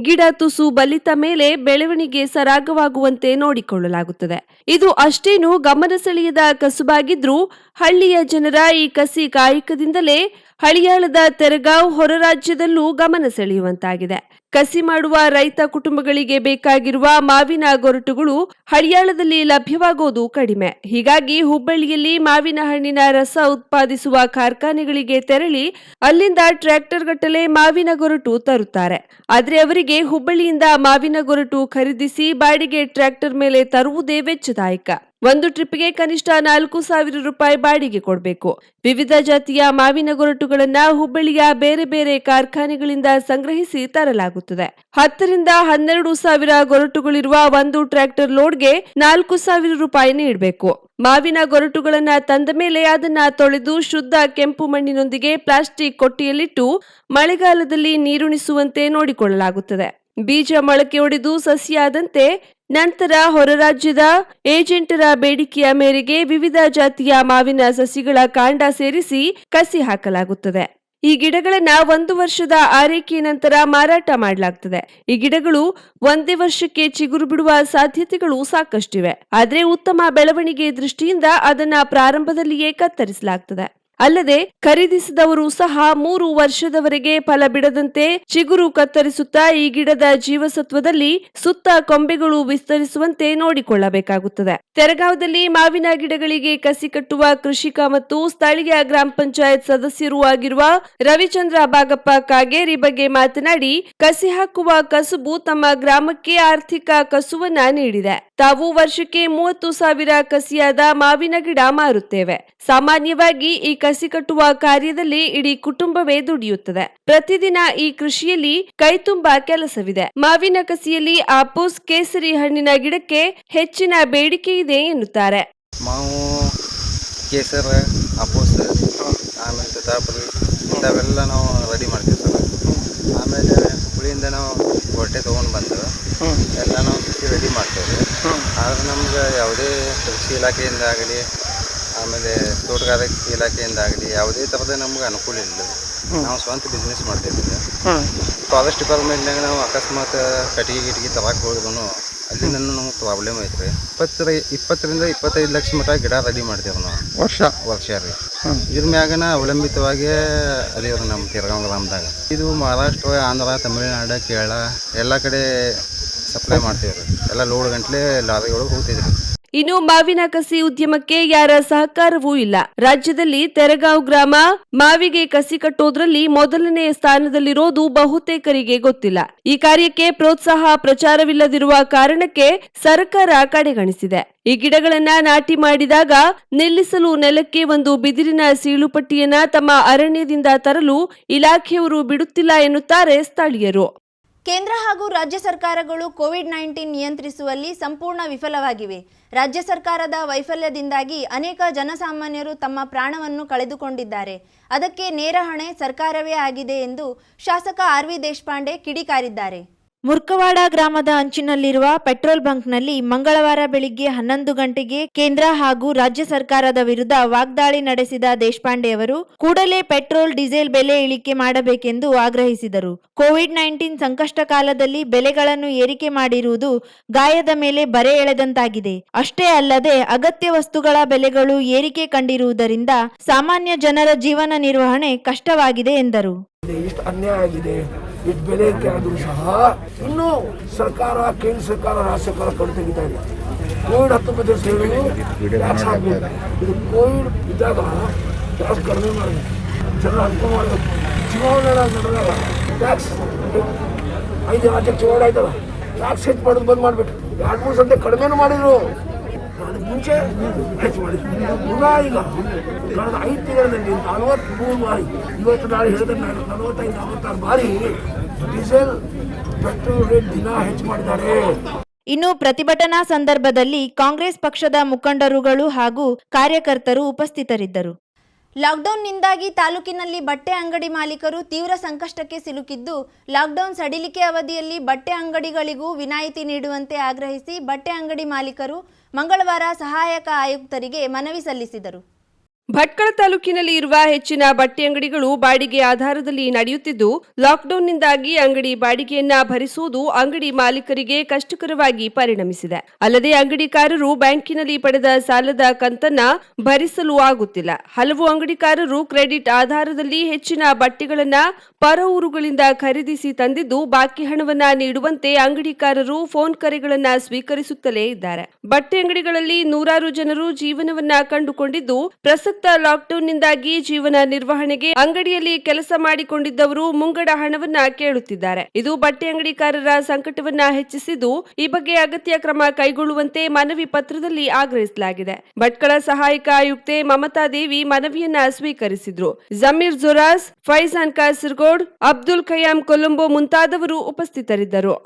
ಗಿಡ ತುಸು ಬಲಿತ ಮೇಲೆ ಬೆಳವಣಿಗೆ ಸರಾಗವಾಗುವಂತೆ ನೋಡಿಕೊಳ್ಳಲಾಗುತ್ತದೆ. ಇದು ಅಷ್ಟೇನು ಗಮನ ಸೆಳೆಯದ ಕಸುಬಾಗಿದ್ರೂ ಹಳ್ಳಿಯ ಜನರ ಈ ಕಸಿ ಕಾಯಕದಿಂದಲೇ ಹಳಿಯಾಳದ ತೆರಗಾವ್ ಹೊರ ರಾಜ್ಯದಲ್ಲೂ ಗಮನ ಸೆಳೆಯುವಂತಾಗಿದೆ. ಕಸಿ ಮಾಡುವ ರೈತ ಕುಟುಂಬಗಳಿಗೆ ಬೇಕಾಗಿರುವ ಮಾವಿನ ಗೊರಟುಗಳು ಹಳಿಯಾಳದಲ್ಲಿ ಲಭ್ಯವಾಗೋದು ಕಡಿಮೆ. ಹೀಗಾಗಿ ಹುಬ್ಬಳ್ಳಿಯಲ್ಲಿ ಮಾವಿನ ಹಣ್ಣಿನ ರಸ ಉತ್ಪಾದಿಸುವ ಕಾರ್ಖಾನೆಗಳಿಗೆ ತೆರಳಿ ಅಲ್ಲಿಂದ ಟ್ರ್ಯಾಕ್ಟರ್ ಗಟ್ಟಲೆ ಮಾವಿನ ಗೊರಟು ತರುತ್ತಾರೆ. ಆದ್ರೆ ಅವರಿಗೆ ಹುಬ್ಬಳ್ಳಿಯಿಂದ ಮಾವಿನ ಗೊರಟು ಖರೀದಿಸಿ ಬಾಡಿಗೆ ಟ್ರ್ಯಾಕ್ಟರ್ ಮೇಲೆ ತರುವುದೇ ವೆಚ್ಚದಾಯಕ. ಒಂದು ಟ್ರಿಪ್ಗೆ ಕನಿಷ್ಠ ನಾಲ್ಕು ಸಾವಿರ ರೂಪಾಯಿ ಬಾಡಿಗೆ ಕೊಡಬೇಕು. ವಿವಿಧ ಜಾತಿಯ ಮಾವಿನ ಗೊರಟುಗಳನ್ನ ಹುಬ್ಬಳ್ಳಿಯ ಬೇರೆ ಬೇರೆ ಕಾರ್ಖಾನೆಗಳಿಂದ ಸಂಗ್ರಹಿಸಿ ತರಲಾಗುತ್ತದೆ. ಹತ್ತರಿಂದ ಹನ್ನೆರಡು ಸಾವಿರ ಗೊರಟುಗಳಿರುವ ಒಂದು ಟ್ರ್ಯಾಕ್ಟರ್ ಲೋಡ್ಗೆ ನಾಲ್ಕು ಸಾವಿರ ರೂಪಾಯಿ ನೀಡಬೇಕು. ಮಾವಿನ ಗೊರಟುಗಳನ್ನ ತಂದ ಮೇಲೆ ಅದನ್ನ ತೊಳೆದು ಶುದ್ಧ ಕೆಂಪು ಮಣ್ಣಿನೊಂದಿಗೆ ಪ್ಲಾಸ್ಟಿಕ್ ಕೊಟ್ಟಿಯಲ್ಲಿಟ್ಟು ಮಳೆಗಾಲದಲ್ಲಿ ನೀರುಣಿಸುವಂತೆ ನೋಡಿಕೊಳ್ಳಲಾಗುತ್ತದೆ. ಬೀಜ ಮೊಳಕೆ ಒಡೆದು ಸಸಿಯಾದಂತೆ ನಂತರ ಹೊರ ರಾಜ್ಯದ ಏಜೆಂಟರ ಬೇಡಿಕೆಯ ಮೇರೆಗೆ ವಿವಿಧ ಜಾತಿಯ ಮಾವಿನ ಸಸಿಗಳ ಕಾಂಡ ಸೇರಿಸಿ ಕಸಿ ಹಾಕಲಾಗುತ್ತದೆ. ಈ ಗಿಡಗಳನ್ನ ಒಂದು ವರ್ಷದ ಆರೈಕೆ ನಂತರ ಮಾರಾಟ ಮಾಡಲಾಗ್ತದೆ. ಈ ಗಿಡಗಳು ಒಂದೇ ವರ್ಷಕ್ಕೆ ಚಿಗುರು ಬಿಡುವ ಸಾಧ್ಯತೆಗಳು ಸಾಕಷ್ಟಿವೆ. ಆದರೆ ಉತ್ತಮ ಬೆಳವಣಿಗೆ ದೃಷ್ಟಿಯಿಂದ ಅದನ್ನ ಪ್ರಾರಂಭದಲ್ಲಿಯೇ ಕತ್ತರಿಸಲಾಗ್ತದೆ. ಅಲ್ಲದೆ ಖರೀದಿಸಿದವರು ಸಹ ಮೂರು ವರ್ಷದವರೆಗೆ ಫಲ ಬಿಡದಂತೆ ಚಿಗುರು ಕತ್ತರಿಸುತ್ತಾ ಈ ಗಿಡದ ಜೀವಸತ್ವದಲ್ಲಿ ಸುತ್ತ ಕೊಂಬೆಗಳು ವಿಸ್ತರಿಸುವಂತೆ ನೋಡಿಕೊಳ್ಳಬೇಕಾಗುತ್ತದೆ. ತೆರಗಾವದಲ್ಲಿ ಮಾವಿನ ಗಿಡಗಳಿಗೆ ಕಸಿ ಕಟ್ಟುವ ಕೃಷಿಕ ಮತ್ತು ಸ್ಥಳೀಯ ಗ್ರಾಮ ಪಂಚಾಯತ್ ಸದಸ್ಯರೂ ಆಗಿರುವ ರವಿಚಂದ್ರ ಬಾಗಪ್ಪ ಕಾಗೇರಿ ಬಗ್ಗೆ ಮಾತನಾಡಿ, ಕಸಿ ಹಾಕುವ ಕಸುಬು ತಮ್ಮ ಗ್ರಾಮಕ್ಕೆ ಆರ್ಥಿಕ ಕಸುವನ್ನ ನೀಡಿದೆ. ತಾವು ವರ್ಷಕ್ಕೆ ಮೂವತ್ತು ಸಾವಿರ ಕಸಿಯಾದ ಮಾವಿನ ಗಿಡ ಮಾರುತ್ತೇವೆ. ಸಾಮಾನ್ಯವಾಗಿ ಈ ಕಸಿ ಕಟ್ಟುವ ಕಾರ್ಯದಲ್ಲಿ ಇಡೀ ಕುಟುಂಬವೇ ದುಡಿಯುತ್ತದೆ. ಪ್ರತಿದಿನ ಈ ಕೃಷಿಯಲ್ಲಿ ಕೈತುಂಬ ಕೆಲಸವಿದೆ. ಮಾವಿನ ಕಸಿಯಲ್ಲಿ ಆಪೂಸ್ ಕೇಸರಿ ಹಣ್ಣಿನ ಗಿಡಕ್ಕೆ ಹೆಚ್ಚಿನ ಬೇಡಿಕೆ ಇದೆ ಎನ್ನುತ್ತಾರೆ. ಮಾವು ಕೇಸರ ಅಪೋಸ್ ಆಮೇಲೆ ಸೀತಾಫಲ ಇಂಥವೆಲ್ಲ ನಾವು ರೆಡಿ ಮಾಡ್ತೀವಿ ಸರ್. ಆಮೇಲೆ ಹುಳಿಯಿಂದ ನಾವು ಹೊಟ್ಟೆ ತೊಗೊಂಡು ಬಂದು ಎಲ್ಲ ನಾವು ರೆಡಿ ಮಾಡ್ತೇವೆ. ಆದ್ರೆ ನಮ್ಗೆ ಯಾವುದೇ ಕೃಷಿ ಇಲಾಖೆಯಿಂದ ಆಗಲಿ ಆಮೇಲೆ ತೋಟಗಾರಿಕೆ ಇಲಾಖೆಯಿಂದ ಆಗಲಿ ಯಾವುದೇ ಥರದ ನಮ್ಗೆ ಅನುಕೂಲ ಇಲ್ಲ. ನಾವು ಸ್ವಂತ ಬಿಸ್ನೆಸ್ ಮಾಡ್ತಿದ್ದೀವಿ. ಫಾರೆಸ್ಟ್ ಡಿಪಾರ್ಟ್ಮೆಂಟ್ನಾಗ ನಾವು ಅಕಸ್ಮಾತ್ ಕಟ್ಟಿಗೆ ಗಿಟಿಗೆ ತರಕ್ಕೆ ಹೋದ್ರು ಅಲ್ಲಿ ನನ್ನ ನಮ್ಗೆ ಪ್ರಾಬ್ಲಮ್ ಐತೆ ರೀ ಇಪ್ಪತ್ತರ ಇಪ್ಪತ್ತರಿಂದ ಇಪ್ಪತ್ತೈದು ಲಕ್ಷ ಮಟ್ಟ ಗಿಡ ರೆಡಿ ಮಾಡ್ತೇವೆ ನಾವು. ವರ್ಷ. ವರ್ಷ ರೀ. ಇದ್ರ ಮ್ಯಾಗನ ಅವಲಂಬಿತವಾಗಿ ಅದೇವ್ರಿ ನಮ್ಮ ತಿರ್ಗಾಂ ಗ್ರಾಮದಾಗ. ಇದು ಮಹಾರಾಷ್ಟ್ರ ಆಂಧ್ರ ತಮಿಳುನಾಡು ಕೇರಳ ಎಲ್ಲ ಕಡೆ ಸಪ್ಲೈ ಮಾಡ್ತೀವಿ ರೀ ಎಲ್ಲ ಲೋಡ್ ಗಂಟ್ಲೆ ಲಾರಿಗಳು ಒಳಗೆ ಹೋಗ್ತಿದ್ರಿ. ಇನ್ನು ಮಾವಿನ ಕಸಿ ಉದ್ಯಮಕ್ಕೆ ಯಾರ ಸಹಕಾರವೂ ಇಲ್ಲ. ರಾಜ್ಯದಲ್ಲಿ ತೆರಗಾವ್ ಗ್ರಾಮ ಮಾವಿಗೆ ಕಸಿ ಕಟ್ಟೋದ್ರಲ್ಲಿ ಮೊದಲನೇ ಸ್ಥಾನದಲ್ಲಿರೋದು ಬಹುತೇಕರಿಗೆ ಗೊತ್ತಿಲ್ಲ. ಈ ಕಾರ್ಯಕ್ಕೆ ಪ್ರೋತ್ಸಾಹ ಪ್ರಚಾರವಿಲ್ಲದಿರುವ ಕಾರಣಕ್ಕೆ ಸರ್ಕಾರ ಕಡೆಗಣಿಸಿದೆ. ಈ ಗಿಡಗಳನ್ನ ನಾಟಿ ಮಾಡಿದಾಗ ನಿಲ್ಲಿಸಲು ನೆಲಕ್ಕೆ ಒಂದು ಬಿದಿರಿನ ಸೀಳುಪಟ್ಟಿಯನ್ನ ತಮ್ಮ ಅರಣ್ಯದಿಂದ ತರಲು ಇಲಾಖೆಯವರು ಬಿಡುತ್ತಿಲ್ಲ ಎನ್ನುತ್ತಾರೆ ಸ್ಥಳೀಯರು. ಕೇಂದ್ರ ಹಾಗೂ ರಾಜ್ಯ ಸರ್ಕಾರಗಳು ಕೋವಿಡ್ ನೈನ್ಟೀನ್ ನಿಯಂತ್ರಿಸುವಲ್ಲಿ ಸಂಪೂರ್ಣ ವಿಫಲವಾಗಿವೆ. ರಾಜ್ಯ ಸರ್ಕಾರದ ವೈಫಲ್ಯದಿಂದಾಗಿ ಅನೇಕ ಜನಸಾಮಾನ್ಯರು ತಮ್ಮ ಪ್ರಾಣವನ್ನು ಕಳೆದುಕೊಂಡಿದ್ದಾರೆ. ಅದಕ್ಕೆ ನೇರ ಹೊಣೆ ಸರ್ಕಾರವೇ ಆಗಿದೆ ಎಂದು ಶಾಸಕ ಆರ್ ವಿ ದೇಶಪಾಂಡೆ ಕಿಡಿಕಾರಿದ್ದಾರೆ. ಮುರ್ಕವಾಡ ಗ್ರಾಮದ ಅಂಚಿನಲ್ಲಿರುವ ಪೆಟ್ರೋಲ್ ಬಂಕ್ನಲ್ಲಿ ಮಂಗಳವಾರ ಬೆಳಿಗ್ಗೆ ಹನ್ನೊಂದು ಗಂಟೆಗೆ ಕೇಂದ್ರ ಹಾಗೂ ರಾಜ್ಯ ಸರ್ಕಾರದ ವಿರುದ್ಧ ವಾಗ್ದಾಳಿ ನಡೆಸಿದ ದೇಶಪಾಂಡೆ ಅವರು ಕೂಡಲೇ ಪೆಟ್ರೋಲ್, ಡೀಸೆಲ್ ಬೆಲೆ ಇಳಿಕೆ ಮಾಡಬೇಕೆಂದು ಆಗ್ರಹಿಸಿದರು. ಕೋವಿಡ್ ನೈನ್ಟೀನ್ ಸಂಕಷ್ಟ ಕಾಲದಲ್ಲಿ ಬೆಲೆಗಳನ್ನು ಏರಿಕೆ ಮಾಡಿರುವುದು ಗಾಯದ ಮೇಲೆ ಬರೆ ಎಳೆದಂತಾಗಿದೆ. ಅಷ್ಟೇ ಅಲ್ಲದೆ ಅಗತ್ಯ ವಸ್ತುಗಳ ಬೆಲೆಗಳು ಏರಿಕೆ ಕಂಡಿರುವುದರಿಂದ ಸಾಮಾನ್ಯ ಜನರ ಜೀವನ ನಿರ್ವಹಣೆ ಕಷ್ಟವಾಗಿದೆ ಎಂದರು. ಆಗಿದೆ ಬೆಲೆ ಆದರೂ ಸಹ ಇನ್ನೂ ಸರ್ಕಾರ, ಕೇಂದ್ರ ಸರ್ಕಾರ, ರಾಜ್ಯ ಸರ್ಕಾರ ಕಣ್ಣು ತೆಗಿತಾ ಇಲ್ಲ ಕೋವಿಡ್ ಹತ್ತೊಂಬತ್ತು ಸೇವೆಗಳು ಇದು ಕೋವಿಡ್ ಇದ್ದಾಗ ಟ್ಯಾಕ್ಸ್ ಕಡಿಮೆ ಮಾಡಬೇಕು. ಜನರ ಅನುಕೂಲ ಮಾಡಬೇಕು. ಚುನಾವಣೆ ನಡೆದಾಗ ಟ್ಯಾಕ್ಸ್ ಐದು ರಾಜ್ಯಕ್ಕೆ ಚುನಾವಣೆ ಆಯ್ತಲ್ಲ? ಟ್ಯಾಕ್ಸ್ ಹೆಚ್ಚು ಮಾಡೋದು ಬಂದ್ ಮಾಡಿಬಿಟ್ಟು ಎರಡು ಮೂರು ಸಂತೆ ಕಡಿಮೆನೂ ಮಾಡಿದ್ರು. ಅದಕ್ಕೆ ಮುಂಚೆ ಹೆಚ್ಚು ಮಾಡಿದ್ರು ಪುನಃ ಈಗ ಕಳೆದ ಐದು ತಿಂಗಳಲ್ಲಿ ನಲವತ್ತ್ಮೂರು ಬಾರಿ ಇವತ್ತು ನಾಳೆ ಹೇಳಿದ್ರೆ ನಾನು ನಲವತ್ತೈದು ನಲವತ್ತಾರು ಬಾರಿ ಡೀಸೆಲ್ ಪೆಟ್ರೋಲ್ ರೇಟ್ ದಿನ ಹೆಚ್ಚು ಮಾಡಿದ್ದಾರೆ. ಇನ್ನು ಪ್ರತಿಭಟನಾ ಸಂದರ್ಭದಲ್ಲಿ ಕಾಂಗ್ರೆಸ್ ಪಕ್ಷದ ಮುಖಂಡರುಗಳು ಹಾಗೂ ಕಾರ್ಯಕರ್ತರು ಉಪಸ್ಥಿತರಿದ್ದರು. ಲಾಕ್ಡೌನ್ನಿಂದಾಗಿ ತಾಲೂಕಿನಲ್ಲಿ ಬಟ್ಟೆ ಅಂಗಡಿ ಮಾಲೀಕರು ತೀವ್ರ ಸಂಕಷ್ಟಕ್ಕೆ ಸಿಲುಕಿದ್ದು ಲಾಕ್ಡೌನ್ ಸಡಿಲಿಕೆ ಅವಧಿಯಲ್ಲಿ ಬಟ್ಟೆ ಅಂಗಡಿಗಳಿಗೂ ವಿನಾಯಿತಿ ನೀಡುವಂತೆ ಆಗ್ರಹಿಸಿ ಬಟ್ಟೆ ಅಂಗಡಿ ಮಾಲೀಕರು ಮಂಗಳವಾರ ಸಹಾಯಕ ಆಯುಕ್ತರಿಗೆ ಮನವಿ ಸಲ್ಲಿಸಿದರು. ಭಟ್ಕಳ ತಾಲೂಕಿನಲ್ಲಿ ಇರುವ ಹೆಚ್ಚಿನ ಬಟ್ಟೆ ಅಂಗಡಿಗಳು ಬಾಡಿಗೆ ಆಧಾರದಲ್ಲಿ ನಡೆಯುತ್ತಿದ್ದು, ಲಾಕ್ಡೌನ್ನಿಂದಾಗಿ ಅಂಗಡಿ ಬಾಡಿಗೆಯನ್ನ ಭರಿಸುವುದು ಅಂಗಡಿ ಮಾಲೀಕರಿಗೆ ಕಷ್ಟಕರವಾಗಿ ಪರಿಣಮಿಸಿದೆ. ಅಲ್ಲದೆ ಅಂಗಡಿಕಾರರು ಬ್ಯಾಂಕಿನಲ್ಲಿ ಪಡೆದ ಸಾಲದ ಕಂತನ್ನ ಭರಿಸಲು ಆಗುತ್ತಿಲ್ಲ. ಹಲವು ಅಂಗಡಿಕಾರರು ಕ್ರೆಡಿಟ್ ಆಧಾರದಲ್ಲಿ ಹೆಚ್ಚಿನ ಬಟ್ಟೆಗಳನ್ನ ಪರ ಊರುಗಳಿಂದ ಖರೀದಿಸಿ ತಂದಿದ್ದು, ಬಾಕಿ ಹಣವನ್ನ ನೀಡುವಂತೆ ಅಂಗಡಿಕಾರರು ಫೋನ್ ಕರೆಗಳನ್ನ ಸ್ವೀಕರಿಸುತ್ತಲೇ ಇದ್ದಾರೆ. ಬಟ್ಟೆ ಅಂಗಡಿಗಳಲ್ಲಿ ನೂರಾರು ಜನರು ಜೀವನವನ್ನ ಕಂಡುಕೊಂಡಿದ್ದು, ಪ್ರಸಕ್ತ ಲಾಕ್ಡೌನ್ನಿಂದಾಗಿ ಜೀವನ ನಿರ್ವಹಣೆಗೆ ಅಂಗಡಿಯಲ್ಲಿ ಕೆಲಸ ಮಾಡಿಕೊಂಡಿದ್ದವರು ಮುಂಗಡ ಹಣವನ್ನ ಕೇಳುತ್ತಿದ್ದಾರೆ. ಇದು ಬಟ್ಟೆ ಅಂಗಡಿಕಾರರ ಸಂಕಟವನ್ನ ಹೆಚ್ಚಿಸಿದ್ದು, ಈ ಬಗ್ಗೆ ಅಗತ್ಯ ಕ್ರಮ ಕೈಗೊಳ್ಳುವಂತೆ ಮನವಿ ಪತ್ರದಲ್ಲಿ ಆಗ್ರಹಿಸಲಾಗಿದೆ. ಭಟ್ಕಳ ಸಹಾಯಕ ಆಯುಕ್ತೆ ಮಮತಾ ದೇವಿ ಮನವಿಯನ್ನ ಸ್ವೀಕರಿಸಿದ್ರು. ಜಮೀರ್ ಜೊರಾಸ್ ಫೈಜಾನ್ ಕಾಸರ್ಗೋಡ್, ಅಬ್ದುಲ್ ಖಯಾಂ ಕೊಲಂಬೋ ಮುಂತಾದವರು ಉಪಸ್ಥಿತರಿದ್ದರು.